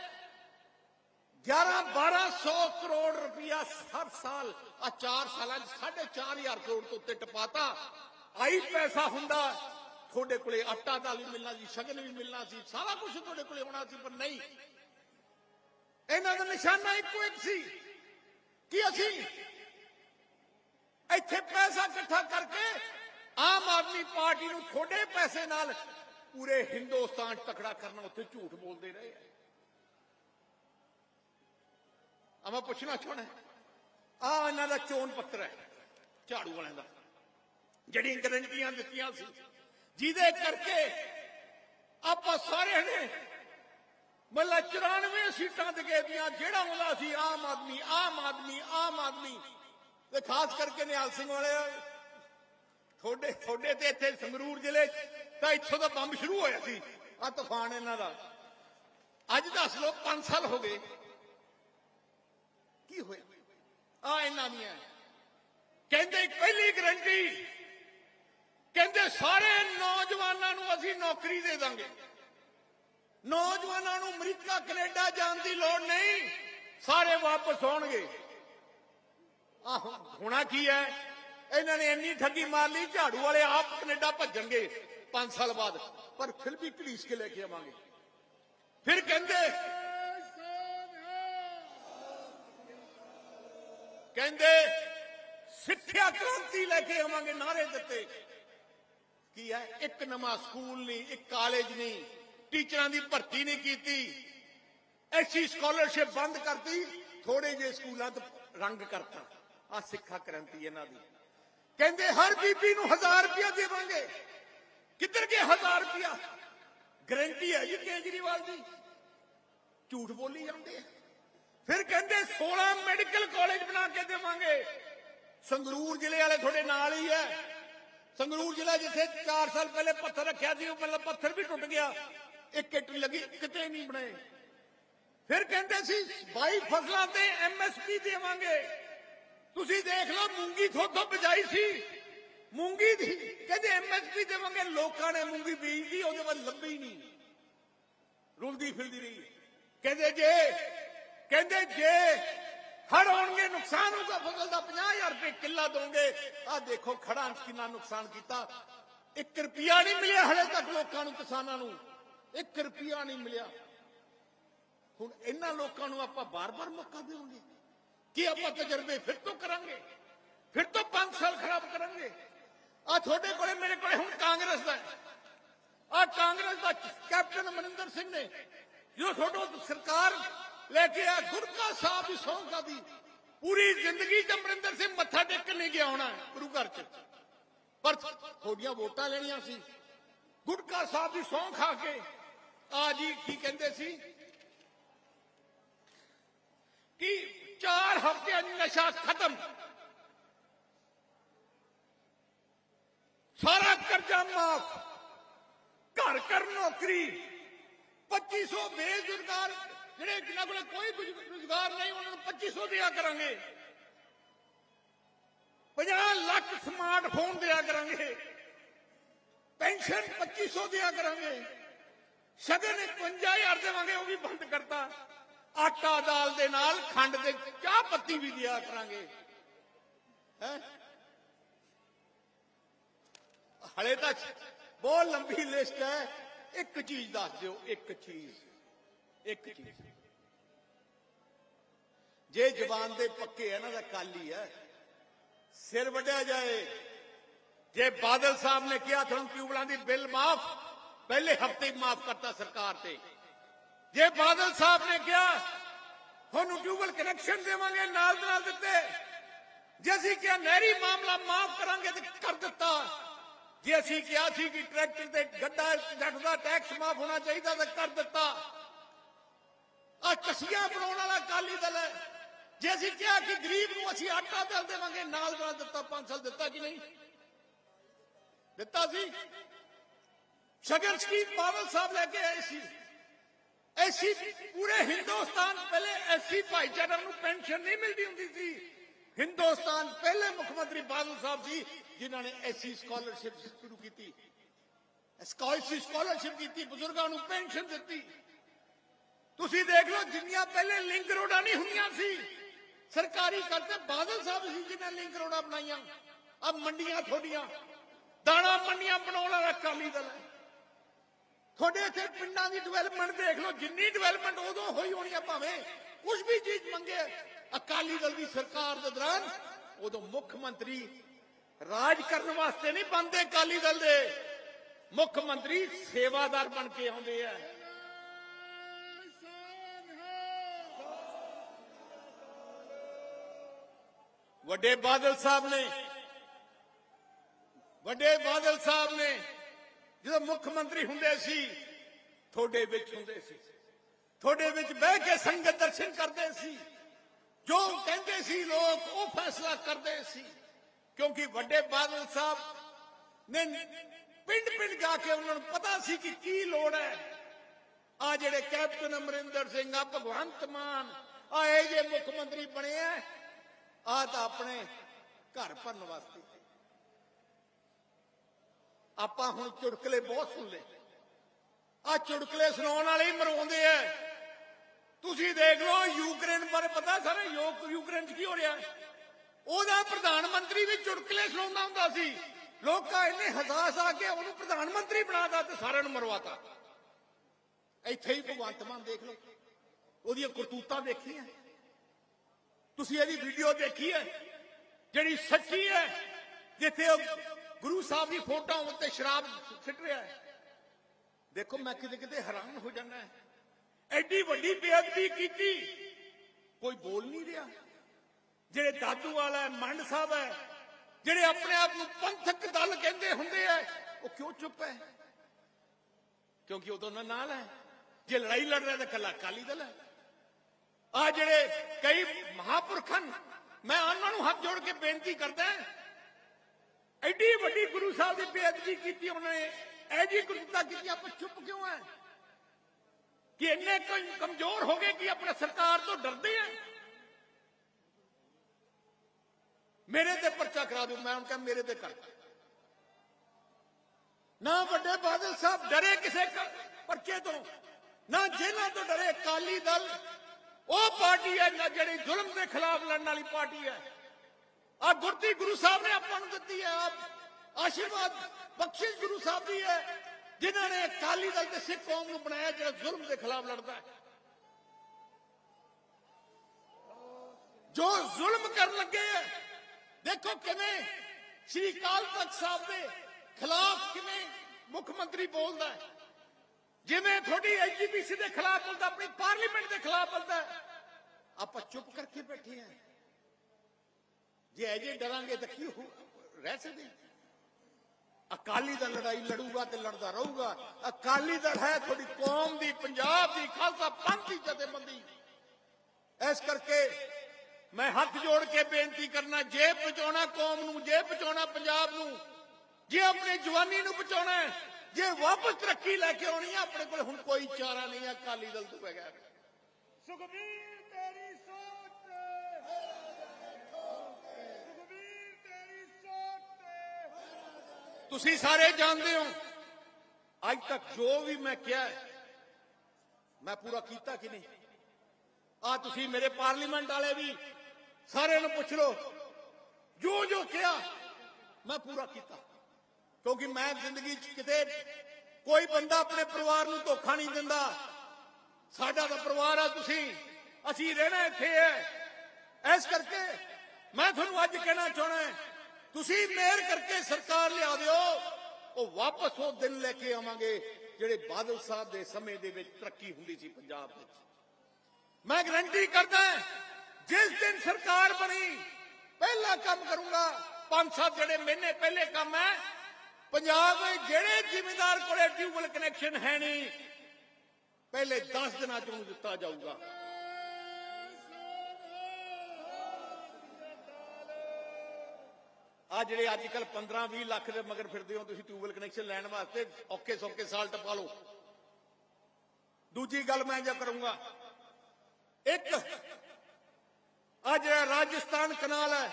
Speaker 1: 11 1200 ਕਰੋੜ ਰੁਪਇਆ ਹਰ ਸਾਲ। ਆ 4 ਸਾਲਾਂ 'ਚ 4500 ਕਰੋੜ ਤੋਂ ਉੱਤੇ ਟਪਾਤਾ। ਆਈ ਪੈਸਾ ਹੁੰਦਾ। ਤੁਹਾਡੇ ਕੋਲੇ ਆਟਾ ਦਾ ਵੀ ਮਿਲਣਾ ਸੀ, ਸ਼ਗਨ ਵੀ ਮਿਲਣਾ ਸੀ, ਸਾਰਾ ਕੁਝ ਤੁਹਾਡੇ ਕੋਲੇ ਹੋਣਾ ਸੀ, ਪਰ ਨਹੀਂ। ਇਹਨਾਂ ਦਾ ਨਿਸ਼ਾਨਾ ਇੱਕੋ ਇੱਕ ਸੀ ਕਿ ਅਸੀਂ ਇੱਥੇ ਪੈਸਾ ਇਕੱਠਾ ਕਰਕੇ ਆਮ ਆਦਮੀ ਪਾਰਟੀ ਨੂੰ ਥੋੜੇ ਪੈਸੇ ਨਾਲ ਪੂਰੇ ਹਿੰਦੁਸਤਾਨ 'ਚ ਤਕੜਾ ਕਰਨਾ, ਉੱਥੇ ਝੂਠ ਬੋਲਦੇ ਰਹੇ ਆ। ਮੈਂ ਪੁੱਛਣਾ ਚਾਹਣਾ ਆ ਇਹਨਾਂ ਦਾ ਚੋਣ ਪੱਤਰ ਹੈ, ਝਾੜੂ ਵਾਲਿਆਂ ਦਾ, ਜਿਹੜੀਆਂ ਗਰੰਟੀਆਂ ਦਿੱਤੀਆਂ ਸੀ, ਜਿਹਦੇ ਕਰਕੇ ਆਪਾਂ ਸਾਰਿਆਂ ਨੇ ਮੱਲਾ 94 ਸੀਟਾਂ ਦੇ ਦੀਆਂ ਜਿਹੜਾ ਆਉਂਦਾ ਸੀ, ਆਮ ਆਦਮੀ ਆਮ ਆਦਮੀ ਆਮ ਆਦਮੀ। ਤੇ ਖਾਸ ਕਰਕੇ ਨਿਹਾਲ ਸਿੰਘ ਵਾਲੇ ਤੁਹਾਡੇ ਤੁਹਾਡੇ ਤੇ ਇੱਥੇ ਸੰਗਰੂਰ ਜ਼ਿਲ੍ਹੇ ਤਾਂ ਇੱਥੋਂ ਦਾ ਬੰਬ ਸ਼ੁਰੂ ਹੋਇਆ ਸੀ, ਆ ਤੂਫਾਨ ਇਹਨਾਂ ਦਾ। ਅੱਜ ਦੱਸ ਲਓ 5 ਸਾਲ ਹੋ ਗਏ। ਕੀ ਹੋਇਆ? ਆ ਇਹਨਾਂ ਦੀਆਂ। ਕਹਿੰਦੇ ਪਹਿਲੀ ਗਰੰਟੀ ਕਹਿੰਦੇ ਸਾਰੇ ਨੌਜਵਾਨਾਂ ਨੂੰ ਅਸੀਂ ਨੌਕਰੀ ਦੇ ਦਾਂਗੇ। ਨੌਜਵਾਨਾਂ ਨੂੰ ਅਮਰੀਕਾ, ਕੈਨੇਡਾ ਜਾਣ ਦੀ ਲੋੜ ਨਹੀਂ, ਸਾਰੇ ਵਾਪਸ ਆਉਣਗੇ। ਆਹ ਹੋਣਾ ਕੀ ਹੈ? ਇਹਨਾਂ ਨੇ ਇੰਨੀ ਠੱਗੀ ਮਾਰ ਲਈ, ਝਾੜੂ ਵਾਲੇ ਆਪ ਕੈਨੇਡਾ ਭੱਜਣਗੇ 5 ਸਾਲ ਬਾਅਦ। ਪਰ ਫਿਰ ਵੀ ਘੜੀਸ ਕੇ ਲੈ ਕੇ ਆਵਾਂਗੇ। ਫਿਰ ਕਹਿੰਦੇ ਕਹਿੰਦੇ, ਸਿੱਖਿਆ ਕ੍ਰਾਂਤੀ ਲੈ ਕੇ ਆਵਾਂਗੇ ਨਾਰੇ ਦਿੱਤੇ। ਕੀ ਹੈ? ਇੱਕ ਨਵਾਂ ਸਕੂਲ ਨਹੀਂ, ਇੱਕ ਕਾਲਜ ਨਹੀਂ, ਟੀਚਰਾਂ ਦੀ ਭਰਤੀ ਨਹੀਂ ਕੀਤੀ। ਐਸੀ ਸਕਾਲਰਸ਼ਿਪ ਬੰਦ ਕਰਤੀ ਥੋੜੇ ਜਿਹੇ ਸਕੂਲਾਂ ਤੋਂ ਰੰਗ ਕਰਤਾ। ਆ ਸਿੱਖਿਆ ਕ੍ਰਾਂਤੀ ਇਹਨਾਂ ਦੀ। ਕਹਿੰਦੇ, ਹਰ ਬੀਬੀ ਨੂੰ 1000 ਰੁਪਇਆ ਦੇਵਾਂਗੇ। ਕਿੱਧਰ ਗਏ 1000 ਰੁਪਇਆ? ਗਰੰਟੀ ਹੈ ਜੀ ਕੇਜਰੀਵਾਲ ਦੀ। ਝੂਠ ਬੋਲੀ ਜਾਂਦੇ ਆ। ਫਿਰ ਕਹਿੰਦੇ 16 ਮੈਡੀਕਲ ਕਾਲਜ ਬਣਾ ਕੇ ਦੇਵਾਂਗੇ। ਸੰਗਰੂਰ ਜ਼ਿਲ੍ਹੇ ਵਾਲੇ ਤੁਹਾਡੇ ਨਾਲ ਹੀ ਹੈ। ਸੰਗਰੂਰ ਜ਼ਿਲ੍ਹਾ ਜਿੱਥੇ 4 ਸਾਲ ਪਹਿਲੇ ਪੱਥਰ ਰੱਖਿਆ ਸੀ, ਉਹ ਮਤਲਬ ਪੱਥਰ ਵੀ ਟੁੱਟ ਗਿਆ। ਇੱਕ ਇੱਟ ਲੱਗੀ, ਕਿਤੇ ਨਹੀਂ ਬਣਾਏ। ਫਿਰ ਕਹਿੰਦੇ ਸੀ 22 ਫਸਲਾਂ ਤੇ ਐਮਐਸਪੀ ਦੇਵਾਂਗੇ। ਤੁਸੀਂ ਦੇਖ ਲਓ, ਮੂੰਗੀ ਥੋਥੋਂ ਬਜਾਈ ਸੀ। ਮੂੰਗੀ ਦੀ ਕਹਿੰਦੇ ਐਮਐਸਪੀ ਦੇਵਾਂਗੇ, ਲੋਕਾਂ ਨੇ ਮੂੰਗੀ ਬੀਜਦੀ ਉਹਦੇ ਬਾਅਦ ਲੱਭੀ ਨਹੀਂ। ਰੁਲਦੀ ਫਿਰਦੀ ਰਹੀ। ਕਹਿੰਦੇ ਜੇ ਕਹਿੰਦੇ ਜੇ ਹੜ ਆਉਣਗੇ, ਨੁਕਸਾਨ ਹੋਊਗਾ, ਫਸਲ ਦਾ 50000 ਰੁਪਏ ਕਿੱਲਾ ਦੋਗੇ ਆ ਦੇਖੋ ਖੜਾਂ 'ਚ ਕਿੰਨਾ ਨੁਕਸਾਨ ਕੀਤਾ। 1 ਰੁਪਿਆ ਨਹੀਂ ਮਿਲਿਆ ਹਲੇ ਤੱਕ ਲੋਕਾਂ ਨੂੰ, ਕਿਸਾਨਾਂ ਨੂੰ। 1 ਰੁਪਿਆ ਨਹੀਂ ਮਿਲਿਆ। ਹੁਣ ਇਹਨਾਂ ਲੋਕਾਂ ਨੂੰ ਆਪਾਂ ਬਾਰ-ਬਾਰ ਮੌਕਾ ਦੇਵਾਂਗੇ। ਕਿ ਆਪਾਂ ਤਜਰਬੇ? ਫਿਰ ਤੋਂ ਕਰਾਂਗੇ। ਫਿਰ ਤੋਂ 5 ਸਾਲ ਖਰਾਬ ਕਰਾਂਗੇ। ਆ ਤੁਹਾਡੇ ਕੋਲੇ, ਮੇਰੇ ਕੋਲੇ ਹੁਣ ਕਾਂਗਰਸ ਦਾ ਆ ਕਾਂਗਰਸ ਦਾ ਕੈਪਟਨ ਅਮਰਿੰਦਰ ਸਿੰਘ ਨੇ ਜੋ ਤੁਹਾਡੋ ਸਰਕਾਰ ਲੈ ਕੇ ਆ, ਗੁਰਕਾ ਸਾਹਿਬ ਦੀ ਸਹੁੰ ਖਾਦੀ ਪੂਰੀ ਜ਼ਿੰਦਗੀ ਚ ਅਮਰਿੰਦਰ ਸਿੰਘ ਮੱਥਾ ਟੇਕਣ ਨਹੀਂ ਗਿਆ ਹੋਣਾ ਗੁਰੂ ਘਰ ਚ। ਪਰ ਥੋੜੀਆਂ ਵੋਟਾਂ ਲੈਣੀਆਂ ਸੀ। ਗੁਰਕਾ ਸਾਹਿਬ ਦੀ ਸਹੁੰ ਖਾ ਕੇ ਆ ਜੀ ਕੀ ਕਹਿੰਦੇ ਸੀ? ਕਿ 4 ਹਫ਼ਤਿਆਂ 'ਚ ਨਸ਼ਾ ਖਤਮ ਸਾਰਾ ਕਰਜ਼ਾ ਮਾਫ ਘਰ ਘਰ ਨੌਕਰੀ 2500 ਬੇਰੁਜ਼ਗਾਰ ਜਿਹੜੇ ਜਿਨ੍ਹਾਂ ਕੋਲ ਕੋਈ ਰੁਜ਼ਗਾਰ ਨਹੀਂ ਉਹਨਾਂ ਨੂੰ 2500 ਦਿਆ ਕਰਾਂਗੇ 50 ਲੱਖ ਸਮਾਰਟਫੋਨ ਦਿਆ ਕਰਾਂਗੇ ਪੈਨਸ਼ਨ 2500 ਦਿਆ ਕਰਾਂਗੇ ਸ਼ਗਨ 51000 ਦੇਵਾਂਗੇ ਉਹ ਵੀ ਬੰਦ ਕਰਤਾ ਆਟਾ ਦਾਲ ਦੇ ਨਾਲ ਖੰਡ ਦੇ ਚਾਹ ਪੱਤੀ ਵੀ ਦਿਆ ਕਰਾਂਗੇ। ਹੈ? ਹਲੇ ਤਾਂ ਬਹੁਤ ਲੰਬੀ ਲਿਸਟ ਹੈ। ਇੱਕ ਚੀਜ਼ ਦੱਸ ਦਿਓ, ਇੱਕ ਚੀਜ਼। ਇੱਕ ਚੀਜ਼। ਜੇ ਜ਼ਬਾਨ ਦੇ ਪੱਕੇ ਇਹਨਾਂ ਦਾ ਕਾਲੀ ਹੈ ਸਿਰ ਵੱਢਿਆ ਜਾਏ। ਜੇ ਬਾਦਲ ਸਾਹਿਬ ਨੇ ਕਿਹਾ ਤੁਹਾਨੂੰ ਟਿਊਬਲਾਂ ਦੀ ਬਿੱਲ ਮਾਫ, ਪਹਿਲੇ ਹਫ਼ਤੇ ਹੀ ਮਾਫ ਕਰਤਾ ਸਰਕਾਰ ਤੇ। ਜੇ ਬਾਦਲ ਸਾਹਿਬ ਨੇ ਕਿਹਾ ਤੁਹਾਨੂੰ ਟਿਊਬਲ ਕਨੈਕਸ਼ਨ ਦੇਵਾਂਗੇ ਨਾਲ ਦੇ ਨਾਲ ਦਿੱਤੇ ਜੇ ਅਸੀਂ ਕਿਹਾ ਨਹਿਰੀ ਮਾਮਲਾ ਮਾਫ ਕਰਾਂਗੇ ਤੇ ਕਰ ਦਿੱਤਾ ਜੇ ਅਸੀਂ ਕਿਹਾ ਸੀ ਕਿ ਟਰੈਕਟਰ ਤੇ ਗੱਡਾ ਜੱਟ ਦਾ ਟੈਕਸ ਮਾਫ ਹੋਣਾ ਚਾਹੀਦਾ ਤਾਂ ਕਰ ਦਿੱਤਾ ਆ ਕਸੀਆਂ ਬਣਾਉਣ ਵਾਲਾ ਕਾਲੀ ਦਲ ਹੈ ਜੇ ਅਸੀਂ ਕਿਹਾ ਕਿ ਗਰੀਬ ਨੂੰ ਅਸੀਂ ਆਟਾ ਦਾਲ ਦੇਵਾਂਗੇ ਨਾਲ ਨਾਲ ਦਿੱਤਾ 5 ਸਾਲ ਦਿੱਤਾ ਕਿ ਨਹੀਂ ਦਿੱਤਾ ਸੀ ਸ਼ਗਨ ਸਕੀਮ ਬਾਦਲ ਸਾਹਿਬ ਲੈ ਕੇ ਆਏ ਸੀ ਐਸੀ ਪੂਰੇ ਹਿੰਦੁਸਤਾਨ ਪਹਿਲੇ ਐਸੀ ਭਾਈਚਾਰਾ ਨੂੰ ਪੈਨਸ਼ਨ ਨਹੀਂ ਮਿਲਦੀ ਹੁੰਦੀ ਸੀ। ਹਿੰਦੁਸਤਾਨ ਪਹਿਲੇ ਮੁੱਖ ਮੰਤਰੀ ਬਾਦਲ ਸਾਹਿਬ ਸੀ, ਜਿਨ੍ਹਾਂ ਨੇ ਐਸੀ ਸਕਾਲਰਸ਼ਿਪ ਸ਼ੁਰੂ ਕੀਤੀ। ਸਕਾਲਰਸ਼ਿਪ ਸਕਾਲਰਸ਼ਿਪ ਕੀਤੀ, ਬਜ਼ੁਰਗਾਂ ਨੂੰ ਪੈਨਸ਼ਨ ਦਿੱਤੀ। ਤੁਸੀਂ ਦੇਖ ਲਓ, ਜਿੰਨੀਆਂ ਪਹਿਲੇ ਲਿੰਕ ਰੋਡਾਂ ਨਹੀਂ ਹੁੰਦੀਆਂ ਸੀ, ਸਰਕਾਰੀ ਕਰਤੇ ਬਾਦਲ ਸਾਹਿਬ ਸੀ ਜਿਨ੍ਹਾਂ ਲਿੰਕ ਰੋਡਾਂ ਬਣਾਈਆਂ। ਆ ਮੰਡੀਆਂ ਥੋਡੀਆਂ ਦਾਣਾ ਮੰਡੀਆਂ ਬਣਾਉਣ ਵਾਲਾ ਅਕਾਲੀ ਦਲ। ਹੈ ਤੁਹਾਡੇ ਇੱਥੇ ਪਿੰਡਾਂ ਦੀ ਡਿਵੈਲਪਮੈਂਟ ਦੇਖ ਲਓ, ਜਿੰਨੀ ਡਿਵੈਲਪਮੈਂਟ ਉਦੋਂ ਹੋਈ ਹੋਣੀ ਆ ਭਾਵੇਂ ਕੁਝ ਵੀ ਚੀਜ਼ ਮੰਗੇ। ਅਕਾਲੀ ਦਲ ਦੀ ਸਰਕਾਰ ਦੇ ਦੌਰਾਨ ਉਦੋਂ ਮੁੱਖ ਮੰਤਰੀ ਰਾਜ ਕਰਨ ਵਾਸਤੇ ਨਹੀਂ ਬੰਦੇ ਅਕਾਲੀ ਦਲ ਦੇ। ਮੁੱਖ ਮੰਤਰੀ ਸੇਵਾਦਾਰ ਬਣ ਕੇ ਆਉਂਦੇ ਆ। ਵੱਡੇ ਬਾਦਲ ਸਾਹਿਬ ਨੇ, ਵੱਡੇ ਬਾਦਲ ਸਾਹਿਬ ਨੇ ਜਦੋਂ ਮੁੱਖ ਮੰਤਰੀ ਹੁੰਦੇ ਸੀ, ਤੁਹਾਡੇ ਵਿੱਚ ਹੁੰਦੇ ਸੀ। ਤੁਹਾਡੇ ਵਿੱਚ ਬਹਿ ਕੇ ਸੰਗਤ ਦਰਸ਼ਨ ਕਰਦੇ ਸੀ। ਜੋ ਕਹਿੰਦੇ ਸੀ, ਲੋਕ ਉਹ ਫੈਸਲਾ ਕਰਦੇ ਸੀ। ਕਿਉਂਕਿ ਵੱਡੇ ਬਾਦਲ ਸਾਹਿਬ ਨੇ ਪਿੰਡ ਪਿੰਡ ਜਾ ਕੇ ਉਹਨਾਂ ਨੂੰ ਪਤਾ ਸੀ ਕਿ ਕੀ ਲੋੜ ਹੈ। ਆ ਜਿਹੜੇ ਕੈਪਟਨ ਅਮਰਿੰਦਰ ਸਿੰਘ, ਆ ਭਗਵੰਤ ਮਾਨ, ਆ ਇਹ ਜੇ ਮੁੱਖ ਮੰਤਰੀ ਬਣੇ ਆ ਆ ਤਾਂ ਆਪਣੇ ਘਰ ਭਰਨ ਵਾਸਤੇ ਆਪਾਂ ਹੁਣ ਚੁਟਕਲੇ ਬਹੁਤ ਸੁਣ ਲਏ ਆ ਚੁਟਕਲੇ ਸੁਣਾਉਣ ਵਾਲੇ ਹੀ ਮਰਵਾਉਂਦੇ ਆ। ਤੁਸੀਂ ਦੇਖ ਲਓ, ਯੂਕਰੇਨ ਬਾਰੇ ਪਤਾ ਸਾਰੇ ਯੂਕਰੇਨ 'ਚ ਕੀ ਹੋ ਰਿਹਾ? ਉਹਦਾ ਪ੍ਰਧਾਨ ਮੰਤਰੀ ਵੀ ਚੁਟਕਲੇ ਸੁਣਾਉਂਦਾ ਹੁੰਦਾ ਸੀ। ਲੋਕਾਂ ਇੰਨੇ ਹਸਾਸ ਆ ਕੇ ਉਹਨੂੰ ਪ੍ਰਧਾਨ ਮੰਤਰੀ ਬਣਾਤਾ ਤੇ ਸਾਰਿਆਂ ਨੂੰ ਮਰਵਾਤਾ। ਇੱਥੇ ਹੀ ਭਗਵੰਤ ਮਾਨ ਦੇਖ ਲਓ, ਉਹਦੀਆਂ ਕਰਤੂਤਾਂ ਦੇਖੀਆਂ। ਤੁਸੀਂ ਇਹਦੀ ਵੀਡੀਓ ਦੇਖੀ ਹੈ, ਜਿਹੜੀ ਸੱਚੀ ਹੈ, ਜਿੱਥੇ ਉਹ ਗੁਰੂ ਸਾਹਿਬ ਦੀ ਫੋਟੋਆਂ ਉੱਤੇ ਸ਼ਰਾਬ ਸਿੱਟ ਰਿਹਾ ਹੈ। ਦੇਖੋ, ਮੈਂ ਕਿਤੇ ਕਿਤੇ ਹੈਰਾਨ ਹੋ ਜਾਂਦਾ ਹੈ। ਐਡੀ ਵੱਡੀ ਬੇਅਦਬੀ ਕੀਤੀ। ਕੋਈ ਬੋਲ ਨਹੀਂ ਰਿਹਾ। ਜਿਹੜੇ ਦਾਦੂ ਵਾਲਾ ਮੰਡ ਸਾਹਿਬ ਹੈ, ਜਿਹੜੇ ਆਪਣੇ ਆਪ ਨੂੰ ਪੰਥਕ ਦਲ ਕਹਿੰਦੇ ਹੁੰਦੇ ਆ ਉਹ ਕਿਉਂ ਚੁੱਪ ਹੈ? ਕਿਉਂਕਿ ਉਹ ਦੋਨਾਂ ਨਾਲ ਹੈ। ਜੇ ਲੜਾਈ ਲੜ ਰਿਹਾ ਤਾਂ ਕੱਲਾ ਅਕਾਲੀ ਦਲ ਹੈ। ਆ ਜਿਹੜੇ ਕਈ ਮਹਾਪੁਰਖਾਂ ਮੈਂ ਉਹਨਾਂ ਨੂੰ ਹੱਥ ਜੋੜ ਕੇ ਬੇਨਤੀ ਕਰਦਾ ਐਡੀ ਵੱਡੀ ਗੁਰੂ ਸਾਹਿਬ ਦੀ ਬੇਅਦਬੀ ਕੀਤੀ ਉਹਨਾਂ। ਨੇ ਐ ਜੀ ਗੁਰਤਾ ਕੀਤੀ, ਆਪਾਂ ਚੁੱਪ ਕਿਉਂ ਹੈ ਕਿ ਇੰਨੇ ਕਮਜ਼ੋਰ ਹੋ ਗਏ ਕਿ ਆਪਣੇ ਸਰਕਾਰ ਤੋਂ ਡਰਦੇ ਆ? ਮੇਰੇ ਤੇ ਪਰਚਾ ਕਰਾ ਦਿਓ, ਮੈਂ ਉਹਨਾਂ ਕਿਹਾ ਮੇਰੇ ਤੇ ਕਰ। ਨਾ ਵੱਡੇ ਬਾਦਲ ਸਾਹਿਬ ਡਰੇ ਕਿਸੇ ਪਰਚੇ ਤੋਂ। ਨਾ ਜੇਲ੍ਹਾਂ ਤੋਂ ਡਰੇ ਅਕਾਲੀ ਦਲ। ਉਹ ਪਾਰਟੀ ਹੈ ਨਾ ਜਿਹੜੀ ਜ਼ੁਲਮ ਦੇ ਖਿਲਾਫ ਲੜਨ ਵਾਲੀ ਪਾਰਟੀ ਹੈ। ਆ ਗੁਰਤੀ ਗੁਰੂ ਸਾਹਿਬ ਨੇ ਆਪਾਂ ਨੂੰ ਦਿੱਤੀ ਹੈ ਆਸ਼ੀਰਵਾਦ, ਬਖਸ਼ਿਸ਼ ਗੁਰੂ ਸਾਹਿਬ ਦੀ ਹੈ। ਜਿਨ੍ਹਾਂ ਨੇ ਅਕਾਲੀ ਦਲ ਤੇ ਸਿੱਖ ਕੌਮ ਨੂੰ ਬਣਾਇਆ ਜਿਹੜਾ ਜ਼ੁਲਮ ਦੇ ਖਿਲਾਫ ਲੜਦਾ ਹੈ। ਜੋ ਜ਼ੁਲਮ ਕਰਨ ਲੱਗੇ ਦੇਖੋ ਕਿਵੇਂ ਸ਼੍ਰੀ ਅਕਾਲ ਤਖਤ ਸਾਹਿਬ ਦੇ ਖਿਲਾਫ ਕਿਵੇਂ ਮੁੱਖ ਮੰਤਰੀ ਬੋਲਦਾ ਹੈ। ਜਿਵੇਂ ਤੁਹਾਡੀ ਐਜੀਪੀਸੀ ਦੇ ਖਿਲਾਫ ਬੋਲਦਾ, ਆਪਣੀ ਪਾਰਲੀਮੈਂਟ ਦੇ ਖਿਲਾਫ ਬੋਲਦਾ ਆਪਾਂ ਚੁੱਪ ਕਰਕੇ ਬੈਠੇ ਹਾਂ। ਜੇ ਅਜੇ ਡਰਾਂਗੇ ਤਾਂ ਕੀ ਰਹਿ ਸਕਦੇ? ਅਕਾਲੀ ਦਲ ਲੜਾਈ ਲੜੂਗਾ ਤੇ ਲੜਦਾ ਰਹੂਗਾ। ਅਕਾਲੀ ਦਲ ਹੈ ਤੁਹਾਡੀ ਕੌਮ ਦੀ ਪੰਜਾਬ ਦੀ ਖਾਲਸਾ ਪੰਥ ਦੀ ਜਥੇਬੰਦੀ। ਇਸ ਕਰਕੇ ਮੈਂ ਹੱਥ ਜੋੜ ਕੇ ਬੇਨਤੀ ਕਰਨਾ ਜੇ ਬਚਾਉਣਾ ਕੌਮ ਨੂੰ ਜੇ ਬਚਾਉਣਾ ਪੰਜਾਬ ਨੂੰ ਜੇ ਆਪਣੀ ਜਵਾਨੀ ਨੂੰ ਬਚਾਉਣਾ ਹੈ, ਜੇ ਵਾਪਸ ਤਰੱਕੀ ਲੈ ਕੇ ਆਉਣੀ ਹੈ ਆਪਣੇ ਕੋਲ ਹੁਣ ਕੋਈ ਚਾਰਾ ਨਹੀਂ ਹੈ ਅਕਾਲੀ ਦਲ ਤੋਂ ਬਗੈਰ।
Speaker 2: ਸੁਖਬੀਰ ਤੇਰੀ
Speaker 1: ਤੁਸੀਂ ਸਾਰੇ ਜਾਣਦੇ ਹੋ। ਅੱਜ ਤੱਕ ਜੋ ਵੀ ਮੈਂ ਕਿਹਾ ਮੈਂ ਪੂਰਾ ਕੀਤਾ ਕਿ ਨਹੀਂ? ਆ ਤੁਸੀਂ ਮੇਰੇ ਪਾਰਲੀਮੈਂਟ ਵਾਲੇ ਵੀ ਸਾਰਿਆਂ ਨੂੰ ਪੁੱਛ ਲਓ। ਜੋ ਜੋ ਕਿਹਾ, ਮੈਂ ਪੂਰਾ ਕੀਤਾ। ਕਿਉਂਕਿ ਮੈਂ ਜ਼ਿੰਦਗੀ 'ਚ ਕਿਤੇ ਕੋਈ ਬੰਦਾ ਆਪਣੇ ਪਰਿਵਾਰ ਨੂੰ ਧੋਖਾ ਨਹੀਂ ਦਿੰਦਾ। ਸਾਡਾ ਤਾਂ ਪਰਿਵਾਰ ਆ ਤੁਸੀਂ। ਅਸੀਂ ਰਹਿਣਾ ਇੱਥੇ ਹੈ। ਇਸ ਕਰਕੇ ਮੈਂ ਤੁਹਾਨੂੰ ਅੱਜ ਕਹਿਣਾ ਚਾਹਣਾ ਤੁਸੀਂ ਮਿਹਰ ਕਰਕੇ ਸਰਕਾਰ ਲਿਆ ਦਿਓ, ਉਹ ਵਾਪਸ ਉਹ ਦਿਨ ਲੈ ਕੇ ਆਵਾਂਗੇ ਜਿਹੜੇ ਬਾਦਲ ਸਾਹਿਬ ਦੇ ਸਮੇਂ ਦੇ ਵਿੱਚ ਤਰੱਕੀ ਹੁੰਦੀ ਸੀ ਪੰਜਾਬ ਵਿੱਚ। ਮੈਂ ਗਰੰਟੀ ਕਰਦਾ ਜਿਸ ਦਿਨ ਸਰਕਾਰ ਬਣੀ, ਪਹਿਲਾ ਕੰਮ ਕਰੂੰਗਾ, ਪੰਜ ਸੱਤ ਜਿਹੜੇ ਮਹੀਨੇ ਪਹਿਲੇ ਕੰਮ ਹੈ, ਪੰਜਾਬ ਦੇ ਜਿਹੜੇ ਜ਼ਿਮੀਂਦਾਰ ਕੋਲੇ ਟਿਊਬਲ ਕਨੈਕਸ਼ਨ ਹੈ ਨਹੀਂ, ਪਹਿਲੇ 10 ਦਿਨਾਂ ਚ ਉਹਨੂੰ ਦਿੱਤਾ ਜਾਊਗਾ। ਆ ਜਿਹੜੇ ਅੱਜ ਕੱਲ 15 20 ਲੱਖ ਦੇ ਮਗਰ ਫਿਰਦੇ ਹੋ, ਤੁਸੀਂ ਟਿਊਬਲ ਕਨੈਕਸ਼ਨ ਲੈਣ ਵਾਸਤੇ ਔਕੇ ਸੌਕੇ ਸਾਲ ਟਪਾ ਲਓ। ਦੂਜੀ ਗੱਲ ਮੈਂ ਜੋ ਕਰੂੰਗਾ। ਇੱਕ, ਆ ਜਿਹੜਾ ਰਾਜਸਥਾਨ ਕਨਾਲ ਹੈ,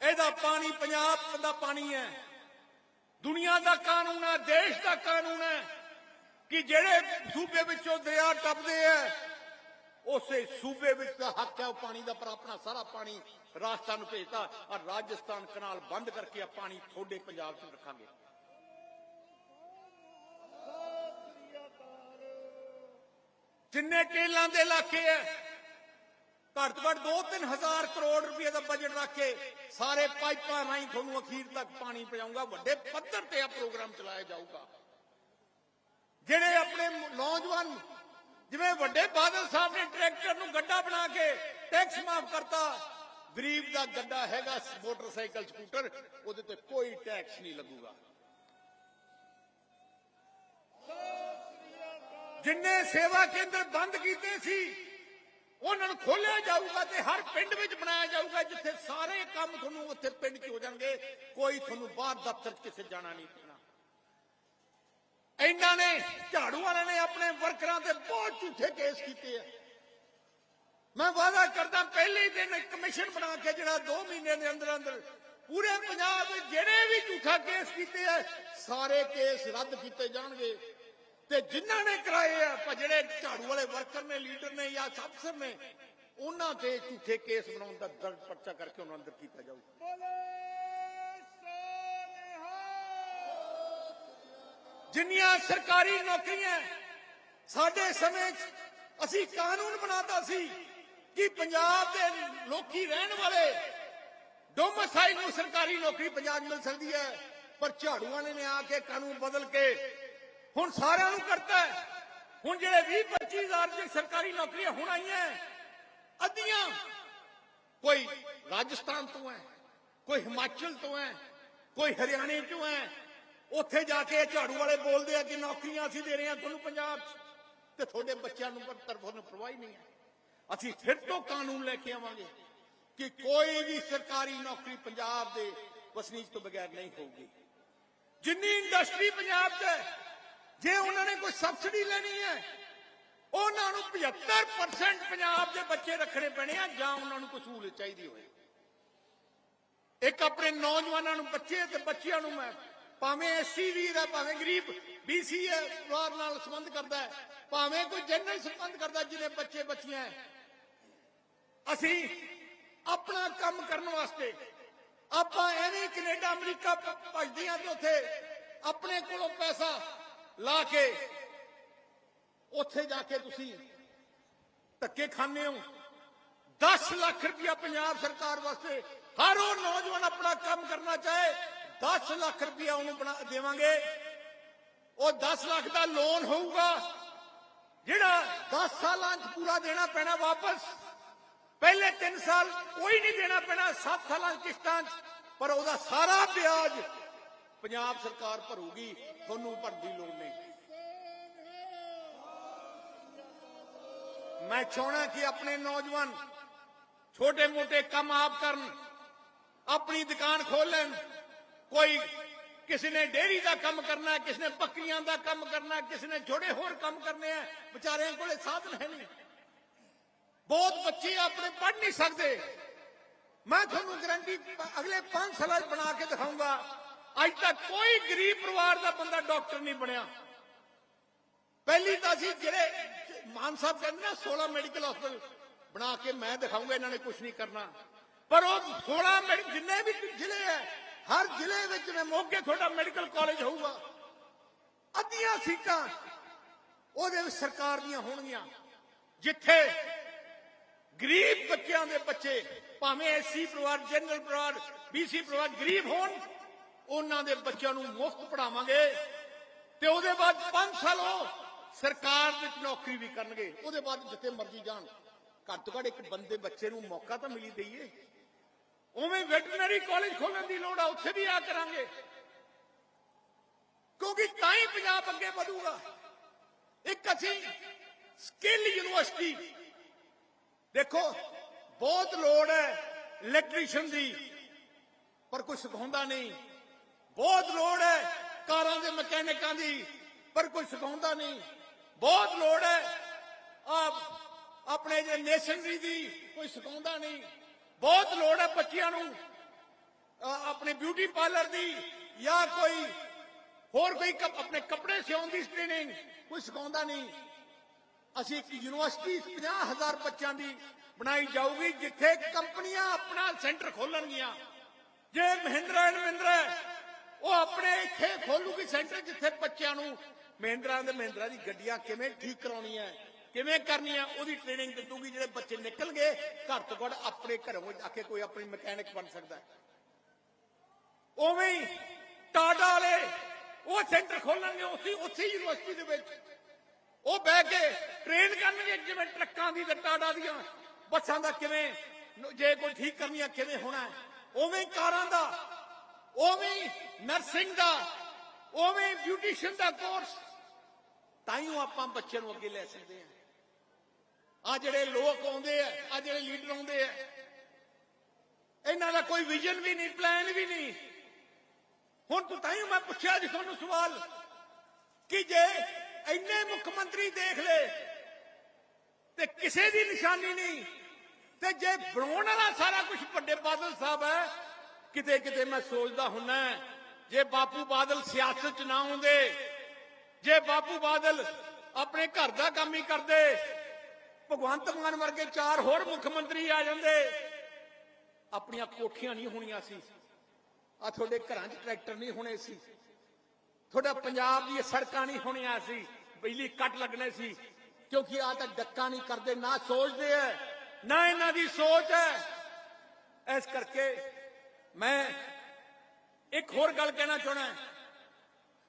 Speaker 1: ਇਹਦਾ ਪਾਣੀ ਪੰਜਾਬ ਦਾ ਪਾਣੀ ਹੈ। ਦੁਨੀਆ ਦਾ ਕਾਨੂੰਨ ਹੈ, ਦੇਸ਼ ਦਾ ਕਾਨੂੰਨ ਹੈ ਕਿ ਜਿਹੜੇ ਸੂਬੇ ਵਿੱਚੋਂ ਦਰਿਆ ਟੱਪਦੇ ਆ ਉਸੇ ਸੂਬੇ ਵਿੱਚ ਦਾ ਹੱਕ ਹੈ, ਉਹ ਪਾਣੀ ਦਾ ਪਰ ਆਪਣਾ ਸਾਰਾ ਪਾਣੀ ਰਾਜਸਥਾਨ ਨੂੰ ਭੇਜਤਾ ਔਰ ਰਾਜਸਥਾਨ ਕਨਾਲ ਬੰਦ ਕਰਕੇ ਆ ਪਾਣੀ ਤੁਹਾਡੇ ਪੰਜਾਬ 'ਚ ਰੱਖਾਂਗੇ ਜਿੰਨੇ ਟੇਲਾਂ ਦੇ ਇਲਾਕੇ ਐ ਘੱਟ ਤੋਂ ਘੱਟ 2-3000 ਕਰੋੜ ਰੁਪਏ ਦਾ ਬਜਟ ਰੱਖ ਕੇ ਸਾਰੇ ਪਾਈਪਾਂ ਰਾਹੀਂ ਤੁਹਾਨੂੰ ਅਖੀਰ ਤੱਕ ਪਾਣੀ ਪਹੁੰਚਾਊਗਾ ਵੱਡੇ ਪੱਧਰ ਤੇ ਆ ਪ੍ਰੋਗਰਾਮ ਚਲਾਇਆ ਜਾਊਗਾ ਜਿਹੜੇ ਆਪਣੇ ਨੌਜਵਾਨ ਜਿਵੇਂ ਵੱਡੇ ਬਾਦਲ ਸਾਹਿਬ ਨੇ ਟਰੈਕਟਰ ਨੂੰ ਗੱਡਾ ਬਣਾ ਕੇ ਟੈਕਸ ਮਾਫ ਕਰਤਾ ਗਰੀਬ ਦਾ ਗੱਡਾ ਹੈਗਾ ਮੋਟਰਸਾਈਕਲ ਸਕੂਟਰ, ਉਹਦੇ ਤੇ ਕੋਈ ਟੈਕਸ ਨਹੀਂ ਲੱਗੂਗਾ। ਜਿੰਨੇ ਸੇਵਾ ਕੇਂਦਰ ਬੰਦ ਕੀਤੇ ਸੀ, ਉਹਨਾਂ ਨੂੰ ਖੋਲਿਆ ਜਾਊਗਾ ਤੇ ਹਰ ਪਿੰਡ ਵਿੱਚ ਬਣਾਇਆ ਜਾਊਗਾ, ਜਿੱਥੇ ਸਾਰੇ ਕੰਮ ਤੁਹਾਨੂੰ ਉੱਥੇ ਪਿੰਡ 'ਚ ਹੋ ਜਾਣਗੇ। ਕੋਈ ਤੁਹਾਨੂੰ ਬਾਹਰ ਦਫ਼ਤਰ 'ਚ ਕਿਸੇ ਜਾਣਾ ਨਹੀਂ ਪੈਣਾ। ਇਹਨਾਂ ਨੇ, ਝਾੜੂ ਵਾਲਿਆਂ ਨੇ ਆਪਣੇ ਵਰਕਰਾਂ ਤੇ ਬਹੁਤ ਝੂਠੇ ਕੇਸ ਕੀਤੇ ਆ। ਮੈਂ ਵਾਅਦਾ ਕਰਦਾ ਪਹਿਲੇ ਦਿਨ ਕਮਿਸ਼ਨ ਬਣਾ ਕੇ ਜਿਹੜਾ 2 ਮਹੀਨੇ ਦੇ ਅੰਦਰ ਅੰਦਰ ਪੂਰੇ ਪੰਜਾਬ ਵਿੱਚ ਜਿਹੜੇ ਵੀ ਝੂਠਾ ਕੇਸ ਕੀਤੇ ਆ, ਸਾਰੇ ਕੇਸ ਰੱਦ ਕੀਤੇ ਜਾਣਗੇ। ਤੇ ਜਿਨ੍ਹਾਂ ਨੇ ਕਰਾਏ ਆ, ਪਰ ਝਾੜੂ ਵਾਲੇ ਵਰਕਰ ਨੇ, ਲੀਡਰ ਨੇ ਜਾਂ ਅਫਸਰ ਨੇ, ਉਹਨਾਂ ਤੇ ਝੂਠੇ ਕੇਸ ਬਣਾਉਣ ਦਾ ਦਰਜ ਪਰਚਾ ਕਰਕੇ ਉਹਨਾਂ ਅੰਦਰ ਕੀਤਾ ਜਾਊ। ਜਿੰਨੀਆਂ ਸਰਕਾਰੀ ਨੌਕਰੀਆਂ ਸਾਡੇ ਸਮੇਂ 'ਚ ਅਸੀਂ ਕਾਨੂੰਨ ਬਣਾਤਾ ਸੀ ਕਿ ਪੰਜਾਬ ਦੇ ਲੋਕੀ ਰਹਿਣ ਵਾਲੇ। ਡੋਮਸਾਈਲ ਨੂੰ ਸਰਕਾਰੀ ਨੌਕਰੀ ਪੰਜਾਬ ਮਿਲ ਸਕਦੀ ਹੈ, ਪਰ ਝਾੜੂ ਵਾਲੇ ਨੇ ਆ ਕੇ ਕਾਨੂੰਨ ਬਦਲ ਕੇ ਹੁਣ ਸਾਰਿਆਂ ਨੂੰ ਕਰਤਾ ਹੁਣ ਜਿਹੜੇ 20 25000 ਦੀ ਸਰਕਾਰੀ ਨੌਕਰੀਆਂ ਹੁਣ ਆਈਆਂ ਅੱਧੀਆਂ ਕੋਈ ਰਾਜਸਥਾਨ ਤੋਂ ਹੈ, ਕੋਈ ਹਿਮਾਚਲ ਤੋਂ ਹੈ, ਕੋਈ ਹਰਿਆਣੇ ਤੋਂ ਹੈ। ਉੱਥੇ ਜਾ ਕੇ ਝਾੜੂ ਵਾਲੇ ਬੋਲਦੇ ਆ ਕਿ ਨੌਕਰੀਆਂ ਅਸੀਂ ਦੇ ਰਹੇ ਹਾਂ ਤੁਹਾਨੂੰ ਪੰਜਾਬ 'ਚ। ਤੇ ਤੁਹਾਡੇ ਬੱਚਿਆਂ ਨੂੰ ਪਰ ਤਰਫੋਂ ਨੂੰ ਹੀ ਨਹੀਂ ਹੈ। ਅਸੀਂ ਫਿਰ ਤੋਂ ਕਾਨੂੰਨ ਲੈ ਕੇ ਆਵਾਂਗੇ ਕਿ ਕੋਈ ਵੀ ਸਰਕਾਰੀ ਨੌਕਰੀ ਪੰਜਾਬ ਦੇ ਵਸਨੀਕ ਤੋਂ ਬਗੈਰ ਨਹੀਂ ਹੋਊਗੀ। ਜਿੰਨੀ ਇੰਡਸਟਰੀ ਪੰਜਾਬ 'ਚ ਹੈ, ਜੇ ਉਹਨਾਂ ਨੇ ਕੋਈ ਸਬਸਿਡੀ ਲੈਣੀ ਹੈ, ਉਹਨਾਂ ਨੂੰ 75% ਪੰਜਾਬ ਦੇ ਬੱਚੇ ਰੱਖਣੇ ਪੈਣੇ ਆ ਜਾਂ ਉਹਨਾਂ ਨੂੰ ਕੋਈ ਸਹੂਲਤ ਚਾਹੀਦੀ ਹੋਵੇ। ਇੱਕ ਆਪਣੇ ਨੌਜਵਾਨਾਂ ਨੂੰ, ਬੱਚੇ ਤੇ ਬੱਚਿਆਂ ਨੂੰ ਮੈਂ ਭਾਵੇਂ ਐਸਸੀ ਵੀਰ ਹੈ ਭਾਵੇਂ ਗਰੀਬ ਬੀਸੀ ਹੈ, ਪਰਿਵਾਰ ਨਾਲ ਸੰਬੰਧ ਕਰਦਾ ਹੈ, ਭਾਵੇਂ ਕੋਈ ਜਨਰਲ ਸੰਬੰਧ ਕਰਦਾ ਜਿਹਨੇ ਬੱਚੇ ਬੱਚੀਆਂ ਹੈ ਅਸੀਂ ਆਪਣਾ ਕੰਮ ਕਰਨ ਵਾਸਤੇ ਆਪਾਂ ਐਵੇਂ ਕੈਨੇਡਾ, ਅਮਰੀਕਾ ਭ- ਭੱਜਦੇ ਆ ਤੇ ਉੱਥੇ ਆਪਣੇ ਕੋਲੋਂ ਪੈਸਾ ਲਾ ਕੇ ਉੱਥੇ ਜਾ ਕੇ ਤੁਸੀਂ ਧੱਕੇ ਖਾਂਦੇ ਹੋ। 10 ਲੱਖ ਰੁਪਇਆ ਪੰਜਾਬ ਸਰਕਾਰ ਵਾਸਤੇ ਹਰ ਉਹ ਨੌਜਵਾਨ ਆਪਣਾ ਕੰਮ ਕਰਨਾ ਚਾਹੇ 10 ਲੱਖ ਰੁਪਇਆ ਉਹਨੂੰ ਬਣਾ ਦੇਵਾਂਗੇ। ਉਹ 10 ਲੱਖ ਦਾ ਲੋਨ ਹੋਊਗਾ, ਜਿਹੜਾ 10 ਸਾਲਾਂ 'ਚ ਪੂਰਾ ਦੇਣਾ ਪੈਣਾ ਵਾਪਸ। ਪਹਿਲੇ 3 ਸਾਲ ਕੋਈ ਨਹੀਂ ਦੇਣਾ ਪੈਣਾ 7 ਸਾਲਾਂ ਦੀ ਕਿਸ਼ਤਾਂ 'ਚ ਪਰ ਉਹਦਾ ਸਾਰਾ ਵਿਆਜ ਪੰਜਾਬ ਸਰਕਾਰ ਭਰੂਗੀ ਤੁਹਾਨੂੰ ਭਰਨ ਦੀ ਲੋੜ ਨਹੀਂ ਮੈਂ ਚਾਹਣਾ ਕਿ ਆਪਣੇ ਨੌਜਵਾਨ ਛੋਟੇ ਮੋਟੇ ਕੰਮ ਆਪ ਕਰਨ ਆਪਣੀ ਦੁਕਾਨ ਖੋਲ ਲੈਣ ਕੋਈ ਕਿਸੇ ਨੇ ਡੇਰੀ ਦਾ ਕੰਮ ਕਰਨਾ ਹੈ ਕਿਸੇ ਨੇ ਬੱਕਰੀਆਂ ਦਾ ਕੰਮ ਕਰਨਾ ਹੈ ਕਿਸੇ ਨੇ ਛੋਟੇ ਹੋਰ ਕੰਮ ਕਰਨੇ ਆ ਵਿਚਾਰਿਆਂ ਕੋਲੇ ਸਾਧਨ ਹੈ ਨਹੀਂ ਬਹੁਤ ਬੱਚੇ ਆਪਣੇ ਪੜ੍ਹ ਨਹੀਂ ਸਕਦੇ। ਮੈਂ ਤੁਹਾਨੂੰ ਗਰੰਟੀ ਅਗਲੇ 5 ਸਾਲਾਂ 'ਚ ਬਣਾ ਕੇ ਦਿਖਾਊਂਗਾ ਅੱਜ ਤੱਕ ਕੋਈ ਗਰੀਬ ਪਰਿਵਾਰ ਦਾ ਬੰਦਾ ਡਾਕਟਰ ਨਹੀਂ ਬਣਿਆ। ਪਹਿਲੀ ਤਾਂ ਅਸੀਂ ਜਿਹੜੇ ਮਾਨ ਸਾਹਿਬ ਕਹਿੰਦੇ ਨਾ 16 ਮੈਡੀਕਲ ਹਸਪਤਾਲ ਬਣਾ ਕੇ ਮੈਂ ਦਿਖਾਉਂਗਾ, ਇਹਨਾਂ ਨੇ ਕੁਝ ਨਹੀਂ ਕਰਨਾ। ਪਰ ਉਹ 16 ਮੈਡੀ, ਜਿੰਨੇ ਵੀ ਜ਼ਿਲ੍ਹੇ ਹੈ, ਹਰ ਜ਼ਿਲ੍ਹੇ ਵਿੱਚ ਮੈਂ ਮੋਗੇ ਤੁਹਾਡਾ ਮੈਡੀਕਲ ਕਾਲਜ ਹੋਊਗਾ। ਅੱਧੀਆਂ ਸੀਟਾਂ ਉਹਦੇ ਵਿੱਚ ਸਰਕਾਰ ਦੀਆਂ ਹੋਣਗੀਆਂ। ਜਿੱਥੇ ਗਰੀਬ ਬੱਚਿਆਂ ਦੇ ਬੱਚੇ, ਭਾਵੇਂ ਐਸਸੀ ਪਰਿਵਾਰ, ਜਨਰਲ ਪਰਿਵਾਰ ਬੀਸੀ ਪਰਿਵਾਰ, ਗਰੀਬ ਹੋਣ, ਉਹਨਾਂ ਦੇ ਬੱਚਿਆਂ ਨੂੰ ਮੁਫਤ ਪੜਾਵਾਂਗੇ ਤੇ ਉਹਦੇ ਬਾਅਦ 5 ਸਾਲ ਉਹ ਸਰਕਾਰ ਵਿੱਚ ਨੌਕਰੀ ਵੀ ਕਰਨਗੇ। ਉਹਦੇ ਬਾਅਦ ਜਿੱਥੇ ਮਰਜ਼ੀ ਜਾਣ। ਘੱਟ ਤੋਂ ਘੱਟ ਇੱਕ ਬੰਦੇ ਬੱਚੇ ਨੂੰ ਮੌਕਾ ਤਾਂ ਮਿਲੀ ਦਈਏ। ਉਵੇਂ ਵੈਟਰਨਰੀ ਕਾਲਜ ਖੋਲਣ ਦੀ ਲੋੜ ਆ, ਉੱਥੇ ਵੀ ਆ ਕਰਾਂਗੇ। ਕਿਉਂਕਿ ਤਾਂ ਹੀ ਪੰਜਾਬ ਅੱਗੇ ਵਧੂਗਾ। ਇੱਕ ਅਸੀਂ ਸਕਿੱਲ ਯੂਨੀਵਰਸਿਟੀ ਦੇਖੋ, ਬਹੁਤ ਲੋੜ ਹੈ ਇਲੈਕਟ੍ਰੀਸ਼ੀਅਨ ਦੀ, ਪਰ ਕੋਈ ਸਿਖਾਉਂਦਾ ਨਹੀਂ। ਬਹੁਤ ਲੋੜ ਹੈ ਕਾਰਾਂ ਦੇ ਮਕੈਨਿਕਾਂ ਦੀ, ਪਰ ਕੋਈ ਸਿਖਾਉਂਦਾ ਨਹੀਂ। ਬਹੁਤ ਲੋੜ ਹੈ ਆ ਆਪਣੇ ਜੇ ਨੇਸ਼ਨਰੀ ਦੀ, ਕੋਈ ਸਿਖਾਉਂਦਾ ਨਹੀਂ। ਬਹੁਤ ਲੋੜ ਹੈ ਬੱਚਿਆਂ ਨੂੰ ਆਪਣੇ ਬਿਊਟੀ ਪਾਰਲਰ ਦੀ, ਜਾਂ ਕੋਈ ਹੋਰ ਕੋਈ ਆਪਣੇ ਕੱਪੜੇ ਸਿਉਣ ਦੀ ਟ੍ਰੇਨਿੰਗ ਕੋਈ ਸਿਖਾਉਂਦਾ ਨਹੀਂ। ਅਸੀਂ ਇੱਕ ਯੂਨੀਵਰਸਿਟੀ 50000 ਬੱਚਿਆਂ ਦੀ ਬਣਾਈ ਜਾਊਗੀ ਜਿੱਥੇ ਕੰਪਨੀਆਂ ਆਪਣਾ ਸੈਂਟਰ ਖੋਲਣਗੀਆਂ। ਜੇ ਮਹਿੰਦਰਾ ਐਂਡ ਮਹਿੰਦਰਾ ਹੈ, ਉਹ ਆਪਣੇ ਇੱਥੇ ਖੋਲੂਗੀ ਸੈਂਟਰ ਜਿੱਥੇ ਬੱਚਿਆਂ ਨੂੰ ਮਹਿੰਦਰਾ ਦੇ ਮਹਿੰਦਰਾ ਦੀ ਗੱਡੀਆਂ ਕਿਵੇਂ ਠੀਕ ਕਰਾਉਣੀਆਂ ਕਿਵੇਂ ਕਰਨੀਆਂ ਉਹਦੀ ਟ੍ਰੇਨਿੰਗ ਦਿੱਤੂਗੀ ਜਿਹੜੇ ਬੱਚੇ ਨਿਕਲ ਗਏ ਘਰ ਤੋਂ ਘਰ ਆਪਣੇ ਘਰੋਂ ਜਾ ਕੇ ਕੋਈ ਆਪਣੀ ਮਕੈਨਿਕ ਬਣ ਸਕਦਾ ਉਵੇਂ ਹੀ ਟਾਟਾ ਵਾਲੇ ਉਹ ਸੈਂਟਰ ਖੋਲਣਗੇ ਉਸੇ ਉਸੇ ਯੂਨੀਵਰਸਿਟੀ ਦੇ ਵਿੱਚ। ਉਹ ਬਹਿ ਕੇ ਟ੍ਰੇਨ ਕਰਨਗੇ ਜਿਵੇਂ ਟਰੱਕਾਂ ਦੀ ਤੇ ਟਾਟਾ ਦੀਆਂ। ਬੱਸਾਂ ਦਾ ਕਿਵੇਂ, ਜੇ ਕੋਈ ਠੀਕ ਕਰਨੀਆਂ ਕਿਵੇਂ ਹੋਣਾ ਉਵੇਂ ਕਾਰਾਂ ਦਾ, ਉਵੇਂ ਨਰਸਿੰਗ ਦਾ, ਉਵੇਂ ਬਿਊਟੀਸ਼ੀਅਨ ਦਾ ਕੋਰਸ ਤਾਂ ਹੀ ਆਪਾਂ ਬੱਚਿਆਂ ਨੂੰ ਅੱਗੇ ਲੈ ਸਕਦੇ ਹਾਂ। ਆ ਜਿਹੜੇ ਲੋਕ ਆਉਂਦੇ ਆ ਆ ਜਿਹੜੇ ਲੀਡਰ ਆਉਂਦੇ ਆ, ਇਹਨਾਂ ਦਾ ਕੋਈ ਵਿਜ਼ਨ ਵੀ ਨਹੀਂ ਪਲਾਨ ਵੀ ਨਹੀਂ। ਹੁਣ ਤੂੰ ਤਾਂ ਹੀ ਮੈਂ ਪੁੱਛਿਆ ਜੀ ਤੁਹਾਨੂੰ ਸਵਾਲ, ਕਿ ਜੇ ਇੰਨੇ ਮੁੱਖ ਮੰਤਰੀ ਦੇਖ ਲਏ ਤੇ ਕਿਸੇ ਦੀ ਨਿਸ਼ਾਨੀ ਨਹੀਂ। ਤੇ ਜੇ ਬਣਾਉਣ ਵਾਲਾ ਸਾਰਾ ਕੁਝ ਵੱਡੇ ਬਾਦਲ ਸਾਹਿਬ ਹੈ, ਕਿਤੇ ਕਿਤੇ ਮੈਂ ਸੋਚਦਾ ਹੁੰਨਾ ਜੇ ਬਾਪੂ ਬਾਦਲ ਸਿਆਸਤ 'ਚ ਨਾ ਹੁੰਦੇ, ਜੇ ਬਾਪੂ ਬਾਦਲ ਆਪਣੇ ਘਰ ਦਾ ਕੰਮ ਹੀ ਕਰਦੇ, ਭਗਵੰਤ ਮਾਨ ਵਰਗੇ ਚਾਰ ਹੋਰ ਮੁੱਖ ਮੰਤਰੀ ਆ ਜਾਂਦੇ, ਆਪਣੀਆਂ ਕੋਠੀਆਂ ਨਹੀਂ ਹੋਣੀਆਂ ਸੀ। ਆ ਤੁਹਾਡੇ ਘਰਾਂ 'ਚ ਟਰੈਕਟਰ ਨਹੀਂ ਹੋਣੇ ਸੀ। ਤੁਹਾਡਾ ਪੰਜਾਬ ਦੀਆਂ ਸੜਕਾਂ ਨਹੀਂ ਹੋਣੀਆਂ ਸੀ। ਬਿਜਲੀ ਕੱਟ ਲੱਗਣੇ ਸੀ। ਕਿਉਂਕਿ ਆ ਤਾਂ ਡੱਕਾ ਨਹੀਂ ਕਰਦੇ ਨਾ ਸੋਚਦੇ ਐ। ਨਾ ਇਹਨਾਂ ਦੀ ਸੋਚ ਹੈ ਇਸ ਕਰਕੇ ਮੈਂ ਇੱਕ ਹੋਰ ਗੱਲ ਕਹਿਣਾ ਚਾਹਣਾ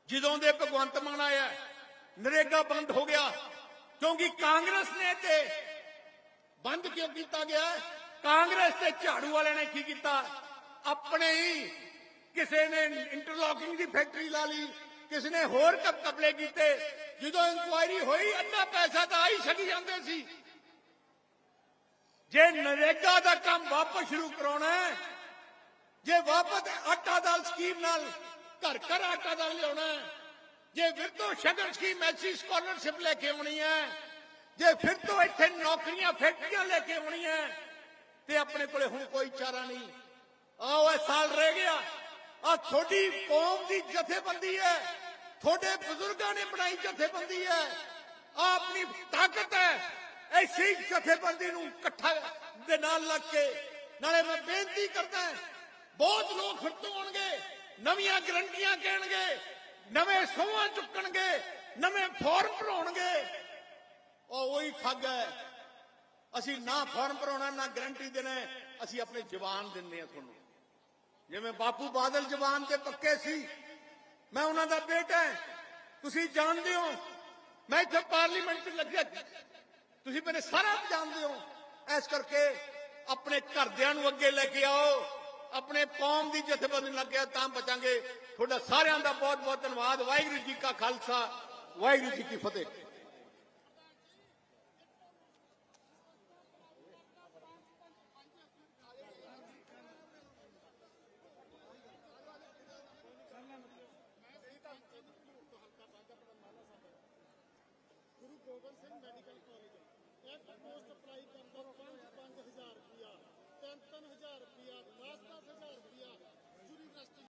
Speaker 1: ਜਦੋਂ ਦੇ ਭਗਵੰਤ ਮਾਨ ਆਇਆ ਨਰੇਗਾ ਬੰਦ ਹੋ ਗਿਆ ਕਿਉਂਕਿ ਕਾਂਗਰਸ ਨੇ ਤੇ ਬੰਦ ਕਿਉਂ ਕੀਤਾ ਗਿਆ? ਕਾਂਗਰਸ ਤੇ ਝਾੜੂ ਵਾਲਿਆਂ ਨੇ ਕੀ ਕੀਤਾ? ਆਪਣੇ ਹੀ ਕਿਸੇ ਨੇ ਇੰਟਰਲੌਕਿੰਗ ਦੀ ਫੈਕਟਰੀ ਲਾ ਲਈ ਕਿਸੇ ਨੇ ਹੋਰ ਕਪ ਕਪਲੇ ਕੀਤੇ ਜਦੋਂ ਇਨਕੁਆਇਰੀ ਹੋਈ ਅੱਧਾ ਪੈਸਾ ਤਾਂ ਆਈ ਛੱਡੀ ਜਾਂਦੇ ਸੀ। ਜੇ ਨਰੇਗਾ ਦਾ ਕੰਮ ਵਾਪਸ ਸ਼ੁਰੂ ਕਰਾਉਣਾ ਹੈ, ਜੇ ਵਾਪਸ ਆਟਾ ਦਾਲ ਸਕੀਮ ਨਾਲ ਘਰ ਘਰ ਆਟਾ ਦਾਲ ਲਿਆਉਣਾ ਹੈ, ਜੇ ਫਿਰ ਤੋਂ ਸ਼ਗਨ ਸਕੀਮ ਐਸੀ ਸਕਾਲਰਸ਼ਿਪ ਲੈ ਕੇ ਆਉਣੀ ਹੈ, ਜੇ ਫਿਰ ਤੋਂ ਇੱਥੇ ਨੌਕਰੀਆਂ ਫੈਕਟਰੀਆਂ ਲੈ ਕੇ ਆਉਣੀ ਹੈ, ਤੇ ਆਪਣੇ ਕੋਲੇ ਹੁਣ ਕੋਈ ਚਾਰਾ ਨਹੀਂ। ਆਓ ਇਹ ਸਾਲ ਰਹਿ ਗਿਆ ਆ ਤੁਹਾਡੀ ਕੌਮ ਦੀ ਜਥੇਬੰਦੀ ਹੈ। ਤੁਹਾਡੇ ਬਜ਼ੁਰਗਾਂ ਨੇ ਬਣਾਈ ਜਥੇਬੰਦੀ ਹੈ। ਆ ਆਪਣੀ ਤਾਕਤ ਹੈ। ਐਸੀ ਜਥੇਬੰਦੀ ਨੂੰ ਇਕੱਠਾ ਦੇ ਨਾਲ ਲੱਗ ਕੇ ਨਾਲੇ ਮੈਂ ਬੇਨਤੀ ਕਰਦਾ ਬਹੁਤ ਲੋਕ ਫਿਰ ਤੋਂ ਆਉਣਗੇ, ਨਵੀਆਂ ਗਰੰਟੀਆਂ ਕਹਿਣਗੇ, ਨਵੇਂ ਸੋਹਾਂ ਚੁੱਕਣਗੇ, ਨਵੇਂ ਫਾਰਮ ਭਰਾਉਣਗੇ। ਉਹ ਉਹੀ ਠੱਗ ਹੈ। ਅਸੀਂ ਨਾ ਫਾਰਮ ਭਰਾਉਣਾ, ਨਾ ਗਰੰਟੀ ਦੇਣਾ ਅਸੀਂ ਆਪਣੇ ਜਵਾਨ ਦਿੰਦੇ ਆ ਤੁਹਾਨੂੰ। ਜਿਵੇਂ ਬਾਪੂ ਬਾਦਲ ਜਵਾਨ ਤੇ ਪੱਕੇ ਸੀ ਮੈਂ ਉਹਨਾਂ ਦਾ ਬੇਟਾ ਹਾਂ। ਤੁਸੀਂ ਜਾਣਦੇ ਹੋ, ਮੈਂ ਇੱਥੇ ਪਾਰਲੀਮੈਂਟ 'ਚ ਲੱਗਿਆ ਤੁਸੀਂ ਮੇਰੇ ਸਾਰਾ ਜਾਣਦੇ ਹੋ। ਇਸ ਕਰਕੇ ਆਪਣੇ ਘਰਦਿਆਂ ਨੂੰ ਅੱਗੇ ਲੈ ਕੇ ਆਓ, ਆਪਣੇ ਕੌਮ ਦੀ ਜਥੇਬੰਦੀ ਲੱਗ ਗਿਆ ਤਾਂ ਬਚਾਂਗੇ। ਤੁਹਾਡਾ ਸਾਰਿਆਂ ਦਾ ਬਹੁਤ ਬਹੁਤ ਧੰਨਵਾਦ। ਵਾਹਿਗੁਰੂ ਜੀ ਕਾ ਖਾਲਸਾ, ਵਾਹਿਗੁਰੂ ਜੀ ਕੀ ਫਤਿਹ।